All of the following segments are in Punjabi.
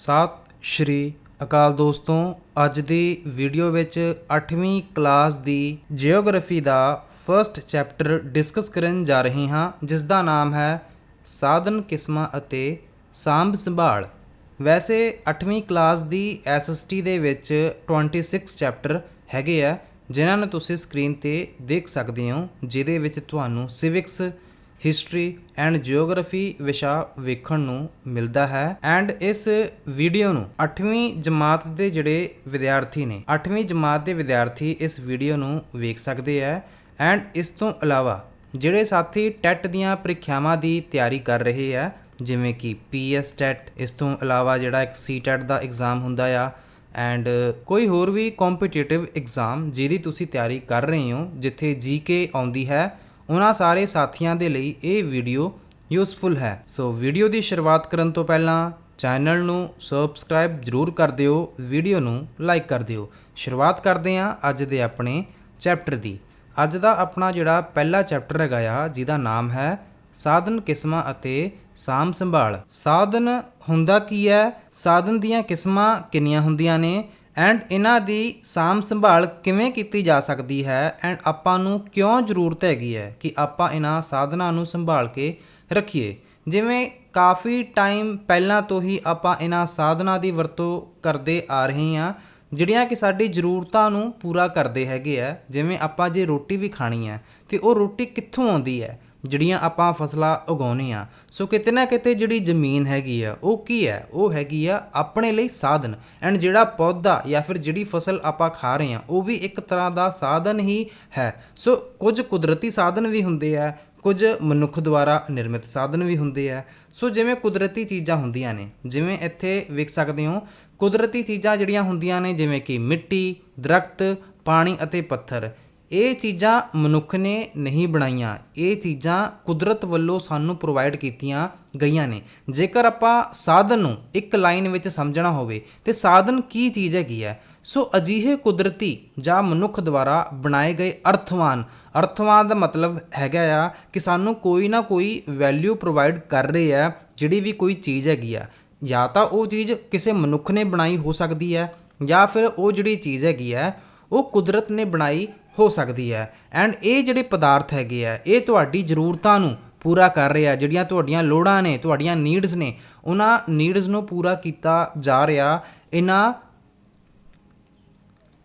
ਸਤਿ, ਸ਼੍ਰੀ ਅਕਾਲ ਦੋਸਤੋ, ਅੱਜ ਦੀ ਵੀਡੀਓ ਵਿੱਚ 8ਵੀਂ ਕਲਾਸ ਦੀ ਜੀਓਗ੍ਰਾਫੀ ਦਾ ਫਰਸਟ ਚੈਪਟਰ ਡਿਸਕਸ ਕਰਨ ਜਾ ਰਹੇ ਹਾਂ ਜਿਸ ਦਾ ਨਾਮ ਹੈ ਸਾਧਨ ਕਿਸਮਾਂ ਅਤੇ ਸਾਂਭ ਸੰਭਾਲ। ਵੈਸੇ 8ਵੀਂ ਕਲਾਸ ਦੀ ਐਸਐਸਟੀ ਦੇ ਵਿੱਚ 26 ਚੈਪਟਰ ਹੈਗੇ ਆ, ਜਿਨ੍ਹਾਂ ਨੂੰ ਤੁਸੀਂ ਸਕਰੀਨ ਤੇ ਦੇਖ ਸਕਦੇ ਹੋ, ਜਿਹਦੇ ਵਿੱਚ ਤੁਹਾਨੂੰ ਸਿਵਿਕਸ ਹਿਸਟਰੀ ਐਂਡ ਜੀਓਗ੍ਰਾਫੀ ਵਿਸ਼ਾ ਵੇਖਣ ਨੂੰ ਮਿਲਦਾ ਹੈ ਐਂਡ ਇਸ ਵੀਡੀਓ ਨੂੰ 8ਵੀਂ ਜਮਾਤ ਦੇ ਜਿਹੜੇ ਵਿਦਿਆਰਥੀ ਨੇ 8ਵੀਂ ਜਮਾਤ ਦੇ ਵਿਦਿਆਰਥੀ ਇਸ ਵੀਡੀਓ ਨੂੰ ਵੇਖ ਸਕਦੇ ਆ ਐਂਡ ਇਸ ਤੋਂ ਇਲਾਵਾ ਜਿਹੜੇ ਸਾਥੀ ਟੈਟ ਦੀਆਂ ਪ੍ਰੀਖਿਆਵਾਂ ਦੀ ਤਿਆਰੀ ਕਰ ਰਹੇ ਆ ਜਿਵੇਂ ਕਿ ਪੀਐਸ ਟੈਟ ਇਸ ਤੋਂ ਇਲਾਵਾ ਜਿਹੜਾ ਇੱਕ ਸੀ ਟੈਟ ਦਾ ਐਗਜ਼ਾਮ ਹੁੰਦਾ ਆ ਐਂਡ ਕੋਈ ਹੋਰ ਵੀ ਕੰਪੀਟੀਟਿਵ ਐਗਜ਼ਾਮ ਜਿਹਦੀ ਤੁਸੀਂ ਤਿਆਰੀ ਕਰ ਰਹੇ ਹੋ, ਜਿੱਥੇ ਜੀਕੇ ਆਉਂਦੀ ਹੈ ਉਹਨਾਂ ਸਾਰੇ ਸਾਥੀਆਂ ਦੇ ਲਈ ਇਹ ਵੀਡੀਓ ਯੂਸਫੁਲ ਹੈ। ਸੋ ਵੀਡੀਓ ਦੀ ਸ਼ੁਰੂਆਤ ਕਰਨ ਤੋਂ ਪਹਿਲਾਂ ਚੈਨਲ ਨੂੰ ਸਬਸਕ੍ਰਾਈਬ ਜਰੂਰ ਕਰ ਦਿਓ ਵੀਡੀਓ ਨੂੰ ਲਾਈਕ ਕਰ ਦਿਓ। ਸ਼ੁਰੂਆਤ ਕਰਦੇ ਹਾਂ ਅੱਜ ਦੇ ਆਪਣੇ ਚੈਪਟਰ ਦੀ। ਅੱਜ ਦਾ ਆਪਣਾ ਜਿਹੜਾ ਪਹਿਲਾ ਚੈਪਟਰ ਹੈਗਾ ਆ, ਜਿਹਦਾ ਨਾਮ ਹੈ ਸਾਧਨ ਕਿਸਮਾਂ ਅਤੇ ਸਾਂਭ ਸੰਭਾਲ। ਸਾਧਨ ਹੁੰਦਾ ਕੀ ਹੈ? ਸਾਧਨ ਦੀਆਂ ਕਿਸਮਾਂ ਕਿੰਨੀਆਂ ਹੁੰਦੀਆਂ ਨੇ? ਐਂਡ ਇਹਨਾਂ ਦੀ ਸਾਂਭ ਸੰਭਾਲ ਕਿਵੇਂ ਕੀਤੀ ਜਾ ਸਕਦੀ ਹੈ? ਐਂਡ ਆਪਾਂ ਨੂੰ ਕਿਉਂ ਜ਼ਰੂਰਤ ਹੈਗੀ ਹੈ ਕਿ ਆਪਾਂ ਇਹਨਾਂ ਸਾਧਨਾਂ ਨੂੰ ਸੰਭਾਲ ਕੇ ਰੱਖੀਏ? ਜਿਵੇਂ ਕਾਫੀ ਟਾਈਮ ਪਹਿਲਾਂ ਤੋਂ ਹੀ ਆਪਾਂ ਇਹਨਾਂ ਸਾਧਨਾਂ ਦੀ ਵਰਤੋਂ ਕਰਦੇ ਆ ਰਹੇ ਹਾਂ, ਜਿਹੜੀਆਂ ਕਿ ਸਾਡੀ ਜ਼ਰੂਰਤਾਂ ਨੂੰ ਪੂਰਾ ਕਰਦੇ ਹੈਗੇ ਆ। ਜਿਵੇਂ ਆਪਾਂ ਜੇ ਰੋਟੀ ਵੀ ਖਾਣੀ ਹੈ, ਤੇ ਉਹ ਰੋਟੀ ਕਿੱਥੋਂ ਆਉਂਦੀ ਹੈ? ਜਿਹੜੀਆਂ ਆਪਾਂ ਫਸਲਾਂ ਉਗਾਉਨੇ ਆ ਸੋ ਕਿਤੇ ਨਾ ਕਿਤੇ ਜਿਹੜੀ ਜ਼ਮੀਨ ਹੈਗੀ ਆ, ਉਹ ਕੀ ਹੈ? ਉਹ ਹੈਗੀ ਆ ਆਪਣੇ ਲਈ ਸਾਧਨ। ਐਂਡ ਜਿਹੜਾ ਪੌਦਾ ਜਾਂ ਫਿਰ ਜਿਹੜੀ ਫਸਲ ਆਪਾਂ ਖਾ ਰਹੇ ਆ ਉਹ ਵੀ ਇੱਕ ਤਰ੍ਹਾਂ ਦਾ ਸਾਧਨ ਹੀ ਹੈ। ਸੋ ਕੁਝ ਕੁਦਰਤੀ ਸਾਧਨ ਵੀ ਹੁੰਦੇ ਆ, ਕੁਝ ਮਨੁੱਖ ਦੁਆਰਾ ਨਿਰਮਿਤ ਸਾਧਨ ਵੀ ਹੁੰਦੇ ਆ। ਸੋ ਜਿਵੇਂ ਕੁਦਰਤੀ ਚੀਜ਼ਾਂ ਹੁੰਦੀਆਂ ਨੇ, ਜਿਵੇਂ ਇੱਥੇ ਵੇਖ ਸਕਦੇ ਹੋ, ਕੁਦਰਤੀ ਚੀਜ਼ਾਂ ਜਿਹੜੀਆਂ ਹੁੰਦੀਆਂ ਨੇ, ਜਿਵੇਂ ਕਿ ਮਿੱਟੀ, ਦਰਖਤ, ਪਾਣੀ ਅਤੇ ਪੱਥਰ। ਇਹ ਚੀਜ਼ਾਂ ਮਨੁੱਖ ਨੇ ਨਹੀਂ ਬਣਾਈਆਂ। ਇਹ ਚੀਜ਼ਾਂ ਕੁਦਰਤ ਵੱਲੋਂ ਸਾਨੂੰ ਪ੍ਰੋਵਾਈਡ ਕੀਤੀਆਂ ਗਈਆਂ ਨੇ। ਜੇਕਰ ਆਪਾਂ ਸਾਧਨ ਨੂੰ ਇੱਕ ਲਾਈਨ ਵਿੱਚ ਸਮਝਣਾ ਹੋਵੇ, ਤੇ ਸਾਧਨ ਕੀ ਚੀਜ਼ ਹੈਗੀ ਹੈ? ਸੋ ਅਜਿਹੇ ਕੁਦਰਤੀ ਜਾਂ ਮਨੁੱਖ ਦੁਆਰਾ ਬਣਾਏ ਗਏ ਅਰਥਵਾਨ। ਅਰਥਵਾਨ ਦਾ ਮਤਲਬ ਹੈਗਾ ਆ ਕਿ ਸਾਨੂੰ ਕੋਈ ਨਾ ਕੋਈ ਵੈਲਿਊ ਪ੍ਰੋਵਾਈਡ ਕਰ ਰਹੇ ਹੈ ਜਿਹੜੀ ਵੀ ਕੋਈ ਚੀਜ਼ ਹੈਗੀ ਆ। ਜਾਂ ਤਾਂ ਉਹ ਚੀਜ਼ ਕਿਸੇ ਮਨੁੱਖ ਨੇ ਬਣਾਈ ਹੋ ਸਕਦੀ ਹੈ, ਜਾਂ ਫਿਰ ਉਹ ਜਿਹੜੀ ਚੀਜ਼ ਹੈਗੀ ਹੈ, ਉਹ ਕੁਦਰਤ ਨੇ ਬਣਾਈ ਹੋ ਸਕਦੀ ਹੈ। ਐਂਡ ਇਹ ਜਿਹੜੇ ਪਦਾਰਥ ਹੈਗੇ ਆ, ਇਹ ਤੁਹਾਡੀ ਜ਼ਰੂਰਤਾਂ ਨੂੰ ਪੂਰਾ ਕਰ ਰਿਹਾ, ਜਿਹੜੀਆਂ ਤੁਹਾਡੀਆਂ ਲੋੜਾਂ ਨੇ, ਤੁਹਾਡੀਆਂ ਨੀਡਸ ਨੇ, ਉਹਨਾਂ ਨੀਡਸ ਨੂੰ ਪੂਰਾ ਕੀਤਾ ਜਾ ਰਿਹਾ ਇਹਨਾਂ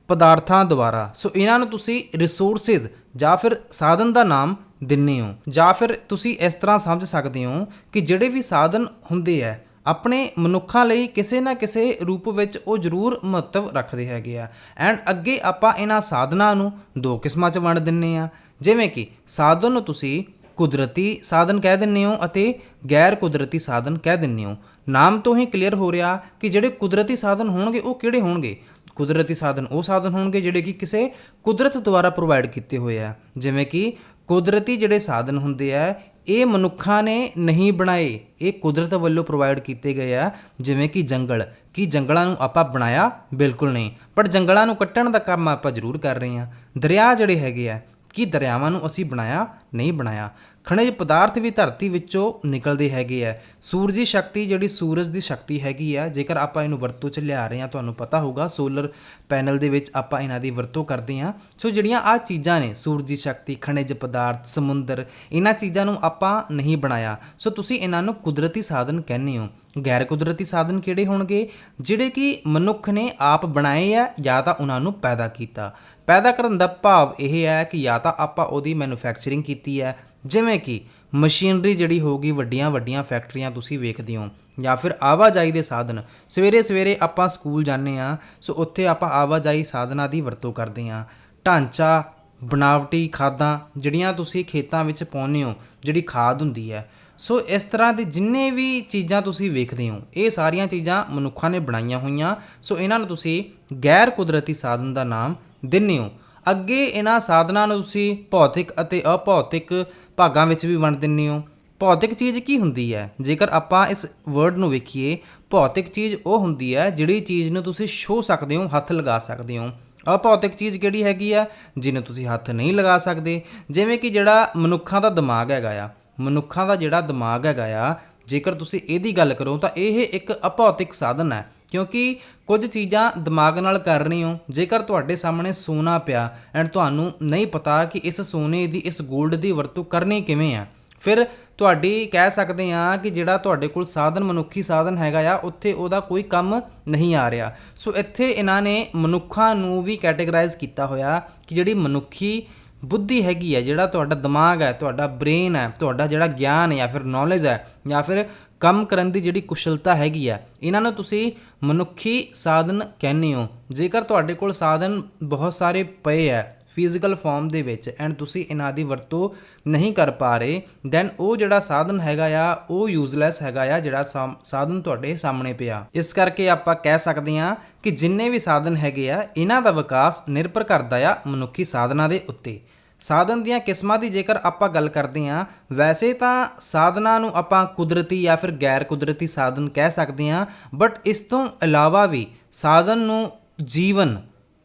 ਪਦਾਰਥਾਂ ਦੁਆਰਾ। ਸੋ ਇਹਨਾਂ ਨੂੰ ਤੁਸੀਂ ਰਿਸੋਰਸਸ ਜਾਂ ਫਿਰ ਸਾਧਨ ਦਾ ਨਾਮ ਦਿੰਨੇ ਹੋ। ਜਾਂ ਫਿਰ ਤੁਸੀਂ ਇਸ ਤਰ੍ਹਾਂ ਸਮਝ ਸਕਦੇ ਹੋ ਕਿ ਜਿਹੜੇ ਵੀ ਸਾਧਨ ਹੁੰਦੇ ਆ ਆਪਣੇ ਮਨੁੱਖਾਂ ਲਈ ਕਿਸੇ ਨਾ ਕਿਸੇ ਰੂਪ ਵਿੱਚ ਉਹ ਜ਼ਰੂਰ ਮਹੱਤਵ ਰੱਖਦੇ ਹੈਗੇ ਆ। ਐਂਡ ਅੱਗੇ ਆਪਾਂ ਇਹਨਾਂ ਸਾਧਨਾਂ ਨੂੰ ਦੋ ਕਿਸਮਾਂ 'ਚ ਵੰਡ ਦਿੰਨੇ ਆ। ਜਿਵੇਂ ਕਿ ਸਾਧਨ ਨੂੰ ਤੁਸੀਂ ਕੁਦਰਤੀ ਸਾਧਨ ਕਹਿ ਦਿੰਨੇ ਹੋ ਅਤੇ ਗੈਰ ਕੁਦਰਤੀ ਸਾਧਨ ਕਹਿ ਦਿੰਨੇ ਹੋ। ਨਾਮ ਤੋਂ ਹੀ ਕਲੀਅਰ ਹੋ ਰਿਹਾ ਕਿ ਜਿਹੜੇ ਕੁਦਰਤੀ ਸਾਧਨ ਹੋਣਗੇ ਉਹ ਕਿਹੜੇ ਹੋਣਗੇ? ਕੁਦਰਤੀ ਸਾਧਨ ਉਹ ਸਾਧਨ ਹੋਣਗੇ ਜਿਹੜੇ ਕਿ ਕਿਸੇ ਕੁਦਰਤ ਦੁਆਰਾ ਪ੍ਰੋਵਾਈਡ ਕੀਤੇ ਹੋਏ ਆ। ਜਿਵੇਂ ਕਿ ਕੁਦਰਤੀ ਜਿਹੜੇ ਸਾਧਨ ਹੁੰਦੇ ਆ ਇਹ ਮਨੁੱਖਾਂ ਨੇ ਨਹੀਂ ਬਣਾਏ, ਇਹ ਕੁਦਰਤ ਵੱਲੋਂ ਪ੍ਰੋਵਾਈਡ ਕੀਤੇ ਗਏ ਆ, ਜਿਵੇਂ ਕਿ ਜੰਗਲ, ਕਿ ਜੰਗਲਾਂ ਨੂੰ ਆਪਾਂ ਬਣਾਇਆ ਬਿਲਕੁਲ ਨਹੀਂ ਪਰ ਜੰਗਲਾਂ ਨੂੰ ਕੱਟਣ ਦਾ ਕੰਮ ਆਪਾਂ ਜ਼ਰੂਰ ਕਰ ਰਹੇ ਹਾਂ। ਦਰਿਆ ਜਿਹੜੇ ਹੈਗੇ ਆ, ਕਿ ਦਰਿਆਵਾਂ ਨੂੰ ਅਸੀਂ ਬਣਾਇਆ, ਨਹੀਂ ਬਣਾਇਆ। ਖਣਿਜ ਪਦਾਰਥ ਵੀ ਧਰਤੀ ਵਿੱਚੋਂ ਨਿਕਲਦੇ ਹੈਗੇ ਆ। ਸੂਰਜੀ ਸ਼ਕਤੀ ਜਿਹੜੀ ਸੂਰਜ ਦੀ ਸ਼ਕਤੀ ਹੈਗੀ ਆ, ਜੇਕਰ ਆਪਾਂ ਇਹਨੂੰ ਵਰਤੋਂ 'ਚ ਲਿਆ ਰਹੇ ਹਾਂ, ਤੁਹਾਨੂੰ ਪਤਾ ਹੋਊਗਾ, ਸੋਲਰ ਪੈਨਲ ਦੇ ਵਿੱਚ ਆਪਾਂ ਇਹਨਾਂ ਦੀ ਵਰਤੋਂ ਕਰਦੇ ਹਾਂ। ਸੋ ਜਿਹੜੀਆਂ ਆ ਚੀਜ਼ਾਂ ਨੇ, ਸੂਰਜੀ ਸ਼ਕਤੀ, ਖਣਿਜ ਪਦਾਰਥ, ਸਮੁੰਦਰ, ਇਹਨਾਂ ਚੀਜ਼ਾਂ ਨੂੰ ਆਪਾਂ ਨਹੀਂ ਬਣਾਇਆ। ਸੋ ਤੁਸੀਂ ਇਹਨਾਂ ਨੂੰ ਕੁਦਰਤੀ ਸਾਧਨ ਕਹਿੰਦੇ ਹੋ। ਗੈਰ ਕੁਦਰਤੀ ਸਾਧਨ ਕਿਹੜੇ ਹੋਣਗੇ? ਜਿਹੜੇ ਕਿ ਮਨੁੱਖ ਨੇ ਆਪ ਬਣਾਏ ਆ, ਜਾਂ ਤਾਂ ਉਹਨਾਂ ਨੂੰ ਪੈਦਾ ਕੀਤਾ। ਪੈਦਾ ਕਰਨ ਦਾ ਭਾਵ ਇਹ ਹੈ ਕਿ ਜਾਂ ਤਾਂ ਆਪਾਂ ਉਹਦੀ ਮੈਨੂਫੈਕਚਰਿੰਗ ਕੀਤੀ ਹੈ ਜਿਵੇਂ ਕਿ ਮਸ਼ੀਨਰੀ ਜਿਹੜੀ ਹੋਊਗੀ ਵੱਡੀਆਂ ਵੱਡੀਆਂ ਫੈਕਟਰੀਆਂ ਤੁਸੀਂ ਵੇਖਦੇ ਹੋ ਜਾਂ ਫਿਰ ਆਵਾਜਾਈ ਦੇ ਸਾਧਨ, ਸਵੇਰੇ ਸਵੇਰੇ ਆਪਾਂ ਸਕੂਲ ਜਾਂਦੇ ਆ ਸੋ ਉੱਥੇ ਆਪਾਂ ਆਵਾਜਾਈ ਸਾਧਨਾਂ ਦੀ ਵਰਤੋਂ ਕਰਦੇ ਆ ਢਾਂਚਾ, ਬਣਾਵਟੀ ਖਾਦਾਂ ਜਿਹੜੀਆਂ ਤੁਸੀਂ ਖੇਤਾਂ ਵਿੱਚ ਪਾਉਂਦੇ ਹੋ, ਜਿਹੜੀ ਖਾਦ ਹੁੰਦੀ ਹੈ। ਸੋ ਇਸ ਤਰ੍ਹਾਂ ਦੇ ਜਿੰਨੇ ਵੀ ਚੀਜ਼ਾਂ ਤੁਸੀਂ ਵੇਖਦੇ ਹੋ, ਇਹ ਸਾਰੀਆਂ ਚੀਜ਼ਾਂ ਮਨੁੱਖਾਂ ਨੇ ਬਣਾਈਆਂ ਹੋਈਆਂ। ਸੋ ਇਹਨਾਂ ਨੂੰ ਤੁਸੀਂ ਗੈਰ ਕੁਦਰਤੀ ਸਾਧਨ ਦਾ ਨਾਮ ਦਿੰਦੇ ਹੋ। ਅੱਗੇ ਇਹਨਾਂ ਸਾਧਨਾਂ ਨੂੰ ਤੁਸੀਂ ਭੌਤਿਕ ਅਤੇ ਅਭੌਤਿਕ ਭਾਗਾਂ ਵਿੱਚ ਵੀ ਵੰਡ ਦਿੰਦੇ ਹੋ। ਭੌਤਿਕ ਚੀਜ਼ ਕੀ ਹੁੰਦੀ ਹੈ? ਜੇਕਰ ਆਪਾਂ ਇਸ ਵਰਡ ਨੂੰ ਵੇਖੀਏ, ਭੌਤਿਕ ਚੀਜ਼ ਉਹ ਹੁੰਦੀ ਹੈ ਜਿਹੜੀ ਚੀਜ਼ ਨੂੰ ਤੁਸੀਂ ਛੋ ਸਕਦੇ ਹੋ, ਹੱਥ ਲਗਾ ਸਕਦੇ ਹੋ। ਅਭੌਤਿਕ ਚੀਜ਼ ਕਿਹੜੀ ਹੈਗੀ ਆ ਜਿਹਨੂੰ ਤੁਸੀਂ ਹੱਥ ਨਹੀਂ ਲਗਾ ਸਕਦੇ। ਜਿਵੇਂ ਕਿ ਜਿਹੜਾ ਮਨੁੱਖਾਂ ਦਾ ਦਿਮਾਗ ਹੈਗਾ ਆ। ਮਨੁੱਖਾਂ ਦਾ ਜਿਹੜਾ ਦਿਮਾਗ ਹੈਗਾ ਆ, ਜੇਕਰ ਤੁਸੀਂ ਇਹਦੀ ਗੱਲ ਕਰੋ ਤਾਂ ਇਹ ਇੱਕ ਅਭੌਤਿਕ ਸਾਧਨ ਹੈ। ਕਿਉਂਕਿ ਕੁਝ ਚੀਜ਼ਾਂ ਦਿਮਾਗ ਨਾਲ ਕਰ ਰਹੇ ਹੋ, ਜੇਕਰ ਤੁਹਾਡੇ ਸਾਹਮਣੇ ਸੋਨਾ ਪਿਆ ਐਂਡ ਤੁਹਾਨੂੰ ਨਹੀਂ ਪਤਾ ਕਿ ਇਸ ਸੋਨੇ ਦੀ, ਇਸ 골ਡ ਦੀ ਵਰਤੋਂ ਕਰਨੀ ਕਿਵੇਂ ਆ, ਫਿਰ ਤੁਹਾਡੀ ਕਹਿ ਸਕਦੇ ਆ ਕਿ ਜਿਹੜਾ ਤੁਹਾਡੇ ਕੋਲ ਸਾਧਨ, ਮਨੁੱਖੀ ਸਾਧਨ ਹੈਗਾ ਆ, ਉੱਥੇ ਉਹਦਾ ਕੋਈ ਕੰਮ ਨਹੀਂ ਆ ਰਿਹਾ। ਸੋ ਇੱਥੇ ਇਹਨਾਂ ਨੇ ਮਨੁੱਖਾਂ ਨੂੰ ਵੀ ਕੈਟਾਗਰਾਈਜ਼ ਕੀਤਾ ਹੋਇਆ ਕਿ ਜਿਹੜੀ ਮਨੁੱਖੀ ਬੁੱਧੀ ਹੈਗੀ ਹੈ ਜਿਹੜਾ ਤੁਹਾਡਾ ਦਿਮਾਗ ਹੈ ਤੁਹਾਡਾ ਬ੍ਰੇਨ ਹੈ ਤੁਹਾਡਾ ਜਿਹੜਾ ਗਿਆਨ ਹੈ ਜਾਂ ਫਿਰ ਨੌਲੇਜ ਹੈ ਜਾਂ ਫਿਰ ਕੰਮ ਕਰਨ ਦੀ ਜਿਹੜੀ ਕੁਸ਼ਲਤਾ ਹੈਗੀ ਆ, ਇਹਨਾਂ ਨੂੰ ਤੁਸੀਂ ਮਨੁੱਖੀ ਸਾਧਨ ਕਹਿੰਦੇ ਹੋ। ਜੇਕਰ ਤੁਹਾਡੇ ਕੋਲ ਸਾਧਨ ਬਹੁਤ ਸਾਰੇ ਪਏ ਹੈ ਫਿਜ਼ੀਕਲ ਫਾਰਮ ਦੇ ਵਿੱਚ ਐਂਡ ਤੁਸੀਂ ਇਹਨਾਂ ਦੀ ਵਰਤੋਂ ਨਹੀਂ ਕਰ ਪਾ ਰਹੇ ਦੈਨ ਉਹ ਜਿਹੜਾ ਸਾਧਨ ਹੈਗਾ ਆ, ਉਹ ਯੂਜ਼ਲੈਸ ਹੈਗਾ ਆ, ਜਿਹੜਾ ਸਾਮ- ਸਾਧਨ ਤੁਹਾਡੇ ਸਾਹਮਣੇ ਪਿਆ। ਇਸ ਕਰਕੇ ਆਪਾਂ ਕਹਿ ਸਕਦੇ ਹਾਂ ਕਿ ਜਿੰਨੇ ਵੀ ਸਾਧਨ ਹੈਗੇ ਆ, ਇਹਨਾਂ ਦਾ ਵਿਕਾਸ ਨਿਰਭਰ ਕਰਦਾ ਆ ਮਨੁੱਖੀ ਸਾਧਨਾਂ ਦੇ ਉੱਤੇ। ਸਾਧਨ ਦੀਆਂ ਕਿਸਮਾਂ ਦੀ ਜੇਕਰ ਆਪਾਂ ਗੱਲ ਕਰਦੇ ਹਾਂ, ਵੈਸੇ ਤਾਂ ਸਾਧਨਾਂ ਨੂੰ ਆਪਾਂ ਕੁਦਰਤੀ ਜਾਂ ਫਿਰ ਗੈਰ ਕੁਦਰਤੀ ਸਾਧਨ ਕਹਿ ਸਕਦੇ ਹਾਂ ਬਟ ਇਸ ਤੋਂ ਇਲਾਵਾ ਵੀ ਸਾਧਨ ਨੂੰ ਜੀਵਨ,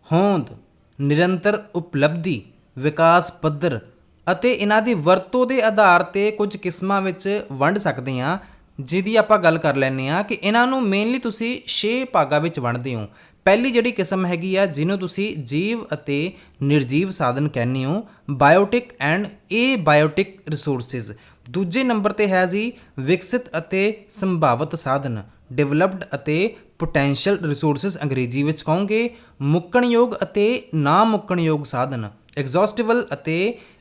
ਹੋਂਦ, ਨਿਰੰਤਰ ਉਪਲਬਧੀ, ਵਿਕਾਸ ਪੱਧਰ ਅਤੇ ਇਹਨਾਂ ਦੀ ਵਰਤੋਂ ਦੇ ਆਧਾਰ ਤੇ ਕੁਝ ਕਿਸਮਾਂ ਵਿੱਚ ਵੰਡ ਸਕਦੇ ਹਾਂ, ਜਿਹਦੀ ਆਪਾਂ ਗੱਲ ਕਰ ਲੈਂਦੇ ਹਾਂ ਕਿ ਇਹਨਾਂ ਨੂੰ ਮੇਨਲੀ ਤੁਸੀਂ 6 ਭਾਗਾਂ ਵਿੱਚ ਵੰਡਦੇ ਹੋ। ਪਹਿਲੀ ਜਿਹੜੀ ਕਿਸਮ ਹੈਗੀ ਆ, ਜਿਹਨੂੰ ਤੁਸੀਂ ਜੀਵ ਅਤੇ ਨਿਰਜੀਵ ਸਾਧਨ ਕਹਿੰਦੇ ਹੋ, biotic and abiotic resources. ਦੂਜੇ ਨੰਬਰ ਤੇ ਹੈ ਜੀ, ਵਿਕਸਿਤ ਅਤੇ ਸੰਭਾਵਿਤ ਸਾਧਨ, ਡਿਵੈਲਪਡ ਅਤੇ ਪੋਟੈਂਸ਼ੀਅਲ ਰਿਸੋਰਸਸ ਅੰਗਰੇਜ਼ੀ ਵਿੱਚ ਕਹੋਗੇ। ਮੁੱਕਣਯੋਗ ਅਤੇ ਨਾ ਮੁੱਕਣਯੋਗ ਸਾਧਨ ਐਗਜ਼ੌਸਟੇਬਲ ਅਤੇ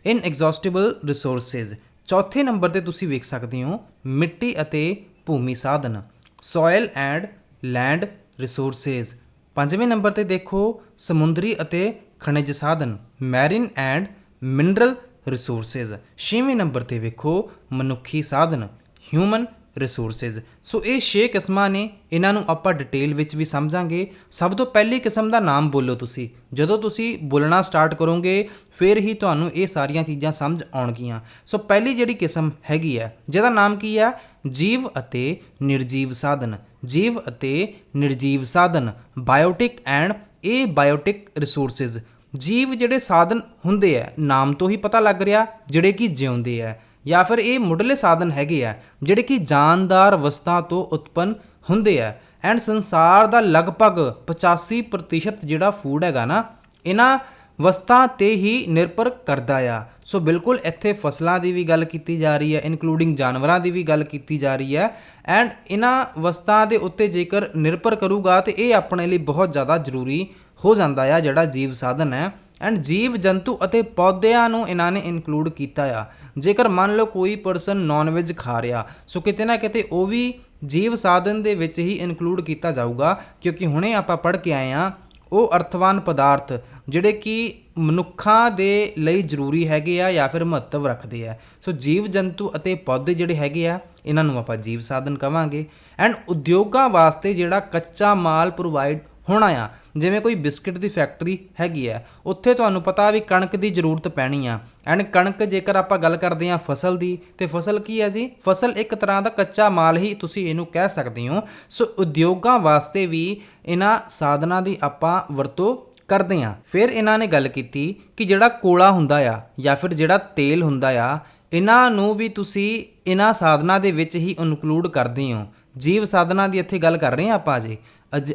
ਇਨਐਗਜ਼ੌਸਟੇਬਲ ਰਿਸੋਰਸਸ ਚੌਥੇ ਨੰਬਰ ਤੇ ਤੁਸੀਂ ਵੇਖ ਸਕਦੇ ਹੋ, ਮਿੱਟੀ ਅਤੇ ਭੂਮੀ ਸਾਧਨ ਸੋਇਲ ਐਂਡ ਲੈਂਡ ਰਿਸੋਰਸਸ ਪੰਜਵੇਂ ਨੰਬਰ ਤੇ ਦੇਖੋ, ਸਮੁੰਦਰੀ ਅਤੇ ਖਣਿਜ ਸਾਧਨ ਮੈਰਿਨ ਐਂਡ ਮਿਨਰਲ ਰਿਸੋਰਸਸ ਛੇਵੇਂ ਨੰਬਰ ਤੇ ਵੇਖੋ, ਮਨੁੱਖੀ ਸਾਧਨ ਹਿਊਮਨ ਰਿਸੋਰਸਸ ਸੋ ਇਹ 6 ਕਿਸਮਾਂ ਨੇ, ਇਹਨਾਂ ਨੂੰ ਆਪਾਂ ਡਿਟੇਲ ਵਿੱਚ ਵੀ ਸਮਝਾਂਗੇ। ਸਭ ਤੋਂ ਪਹਿਲੀ ਕਿਸਮ ਦਾ ਨਾਮ ਬੋਲੋ ਤੁਸੀਂ। ਜਦੋਂ ਤੁਸੀਂ ਬੋਲਣਾ ਸਟਾਰਟ ਕਰੋਗੇ, ਫਿਰ ਹੀ ਤੁਹਾਨੂੰ ਇਹ ਸਾਰੀਆਂ ਚੀਜ਼ਾਂ ਸਮਝ ਆਉਣਗੀਆਂ। ਸੋ ਪਹਿਲੀ ਜਿਹੜੀ ਕਿਸਮ ਹੈਗੀ ਹੈ, ਜਿਹਦਾ ਨਾਮ ਕੀ ਹੈ? ਜੀਵ ਅਤੇ ਨਿਰਜੀਵ ਸਾਧਨ। ਜੀਵ ਅਤੇ ਨਿਰਜੀਵ ਸਾਧਨ biotic and abiotic resources ਜੀਵ ਜਿਹੜੇ ਸਾਧਨ ਹੁੰਦੇ ਆ ਨਾਮ ਤੋਂ ਹੀ ਪਤਾ ਲੱਗ ਰਿਹਾ, ਜਿਹੜੇ ਕਿ ਜਿਉਂਦੇ ਆ ਜਾਂ ਫਿਰ ਇਹ ਮੁੱਢਲੇ ਸਾਧਨ ਹੈਗੇ ਆ ਜਿਹੜੇ ਕਿ ਜਾਨਦਾਰ ਵਸਤਾਂ ਤੋਂ ਉਤਪੰਨ ਹੁੰਦੇ ਆ ਐਂਡ ਸੰਸਾਰ ਦਾ ਲਗਭਗ 85% ਜਿਹੜਾ ਫੂਡ ਹੈਗਾ ਨਾ, ਇਹਨਾਂ ਵਸਤਾਂ ਤੇ ਹੀ ਨਿਰਭਰ ਕਰਦਾ ਆ। ਸੋ ਬਿਲਕੁਲ ਇੱਥੇ ਫਸਲਾਂ ਦੀ ਵੀ ਗੱਲ ਕੀਤੀ ਜਾ ਰਹੀ ਹੈ ਇਨਕਲੂਡਿੰਗ ਜਾਨਵਰਾਂ ਦੀ ਵੀ ਗੱਲ ਕੀਤੀ ਜਾ ਰਹੀ ਹੈ। ਐਂਡ ਇਹਨਾਂ ਵਸਤਾਂ ਦੇ ਉੱਤੇ ਜੇਕਰ ਨਿਰਭਰ ਕਰੂਗਾ ਤੇ ਇਹ ਆਪਣੇ ਲਈ ਬਹੁਤ ਜ਼ਿਆਦਾ ਜ਼ਰੂਰੀ ਹੋ ਜਾਂਦਾ ਆ, ਜਿਹੜਾ ਜੀਵ ਸਾਧਨ ਹੈ। ਐਂਡ ਜੀਵ, ਜੰਤੂ ਅਤੇ ਪੌਦਿਆਂ ਨੂੰ ਇਹਨਾਂ ਨੇ ਇਨਕਲੂਡ ਕੀਤਾ ਆ। ਜੇਕਰ ਮੰਨ ਲਓ ਕੋਈ ਪਰਸਨ ਨਾਨ ਵੈਜ ਖਾ ਰਿਹਾ, ਸੋ ਕਿਤੇ ਨਾ ਕਿਤੇ ਉਹ ਵੀ ਜੀਵ ਸਾਧਨ ਦੇ ਵਿੱਚ ਹੀ ਇਨਕਲੂਡ ਕੀਤਾ ਜਾਊਗਾ। ਕਿਉਂਕਿ ਹੁਣੇ ਆਪਾਂ ਪੜ੍ਹ ਕੇ ਆਏ ਆ ਉਹ ਅਰਥਵਾਨ ਪਦਾਰਥ ਜਿਹੜੇ ਕਿ ਮਨੁੱਖਾਂ ਦੇ ਲਈ ਜ਼ਰੂਰੀ ਹੈਗੇ ਆ ਜਾਂ ਫਿਰ ਮਹੱਤਵ ਰੱਖਦੇ ਆ। ਸੋ ਜੀਵ ਜੰਤੂ ਅਤੇ ਪੌਦੇ ਜਿਹੜੇ ਹੈਗੇ ਆ, ਇਹਨਾਂ ਨੂੰ ਆਪਾਂ ਜੀਵ ਸਾਧਨ ਕਵਾਂਗੇ। ਐਂਡ ਉਦਯੋਗਾਂ ਵਾਸਤੇ ਜਿਹੜਾ ਕੱਚਾ ਮਾਲ ਪ੍ਰੋਵਾਈਡ ਹੋਣਾ ਆ, ਜਿਵੇਂ ਕੋਈ ਬਿਸਕਟ ਦੀ ਫੈਕਟਰੀ ਹੈਗੀ ਆ, ਉੱਥੇ ਤੁਹਾਨੂੰ ਪਤਾ ਵੀ ਕਣਕ ਦੀ ਜ਼ਰੂਰਤ ਪੈਣੀ ਆ। ਐਂਡ ਕਣਕ ਜੇਕਰ ਆਪਾਂ ਗੱਲ ਕਰਦੇ ਆ ਫਸਲ ਦੀ, ਤੇ ਫਸਲ ਕੀ ਹੈ ਜੀ? ਫਸਲ ਇੱਕ ਤਰ੍ਹਾਂ ਦਾ ਕੱਚਾ ਮਾਲ ਹੀ ਤੁਸੀਂ ਇਹਨੂੰ ਕਹਿ ਸਕਦੇ ਹੋ। ਸੋ ਉਦਯੋਗਾਂ ਵਾਸਤੇ ਵੀ ਇਹਨਾਂ ਸਾਧਨਾਂ ਦੀ ਆਪਾਂ ਵਰਤੋਂ ਕਰਦੇ ਆ ਫਿਰ ਇਹਨਾਂ ਨੇ ਗੱਲ ਕੀਤੀ ਕਿ ਜਿਹੜਾ ਕੋਲਾ ਹੁੰਦਾ ਆ ਜਾਂ ਫਿਰ ਜਿਹੜਾ ਤੇਲ ਹੁੰਦਾ ਆ, ਇਹਨਾਂ ਨੂੰ ਵੀ ਤੁਸੀਂ ਇਹਨਾਂ ਸਾਧਨਾਂ ਦੇ ਵਿੱਚ ਹੀ ਇਨਕਲੂਡ ਕਰਦੇ ਹੋ। ਜੀਵ ਸਾਧਨਾਂ ਦੀ ਇੱਥੇ ਗੱਲ ਕਰ ਰਹੇ ਆ ਆਪਾਂ ਜੀ ਅਜ-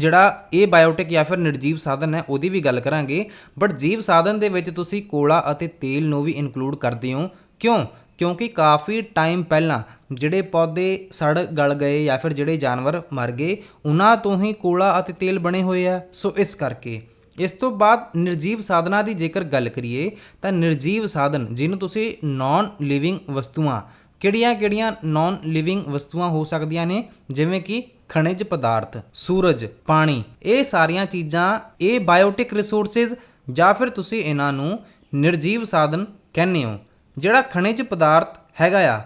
ਜਿਹੜਾ ਇਹ ਬਾਇਓਟਿਕ ਜਾਂ ਫਿਰ ਨਿਰਜੀਵ ਸਾਧਨ ਹੈ, ਉਹਦੀ ਵੀ ਗੱਲ ਕਰਾਂਗੇ। ਬਟ ਜੀਵ ਸਾਧਨ ਦੇ ਵਿੱਚ ਤੁਸੀਂ ਕੋਲਾ ਅਤੇ ਤੇਲ ਨੂੰ ਵੀ ਇਨਕਲੂਡ ਕਰਦੇ ਹੋ। ਕਿਉਂ? ਕਿਉਂਕਿ ਕਾਫੀ ਟਾਈਮ ਪਹਿਲਾਂ ਜਿਹੜੇ ਪੌਦੇ ਸੜ, ਗਲ ਗਏ ਜਾਂ ਫਿਰ ਜਿਹੜੇ ਜਾਨਵਰ ਮਰ ਗਏ, ਉਹਨਾਂ ਤੋਂ ਹੀ ਕੋਲਾ ਅਤੇ ਤੇਲ ਬਣੇ ਹੋਏ ਆ। ਸੋ ਇਸ ਕਰਕੇ ਇਸ ਤੋਂ ਬਾਅਦ ਨਿਰਜੀਵ ਸਾਧਨਾਂ ਦੀ ਜੇਕਰ ਗੱਲ ਕਰੀਏ, ਤਾਂ ਨਿਰਜੀਵ ਸਾਧਨ ਜਿਹਨੂੰ ਤੁਸੀਂ ਨਾਨ ਲਿਵਿੰਗ ਵਸਤੂਆਂ ਕਿਹੜੀਆਂ-ਕਿਹੜੀਆਂ ਨਾਨ ਲਿਵਿੰਗ ਵਸਤੂਆਂ ਹੋ ਸਕਦੀਆਂ ਨੇ? ਜਿਵੇਂ ਕਿ ਖਣਿਜ ਪਦਾਰਥ, ਸੂਰਜ, ਪਾਣੀ, ਇਹ ਸਾਰੀਆਂ ਚੀਜ਼ਾਂ, ਇਹ ਬਾਇਓਟਿਕ ਰਿਸੋਰਸਸ ਜਾਂ ਫਿਰ ਤੁਸੀਂ ਇਹਨਾਂ ਨੂੰ ਨਿਰਜੀਵ ਸਾਧਨ ਕਹਿੰਦੇ ਹੋ, ਜਿਹੜਾ ਖਣਿਜ ਪਦਾਰਥ ਹੈਗਾ ਆ।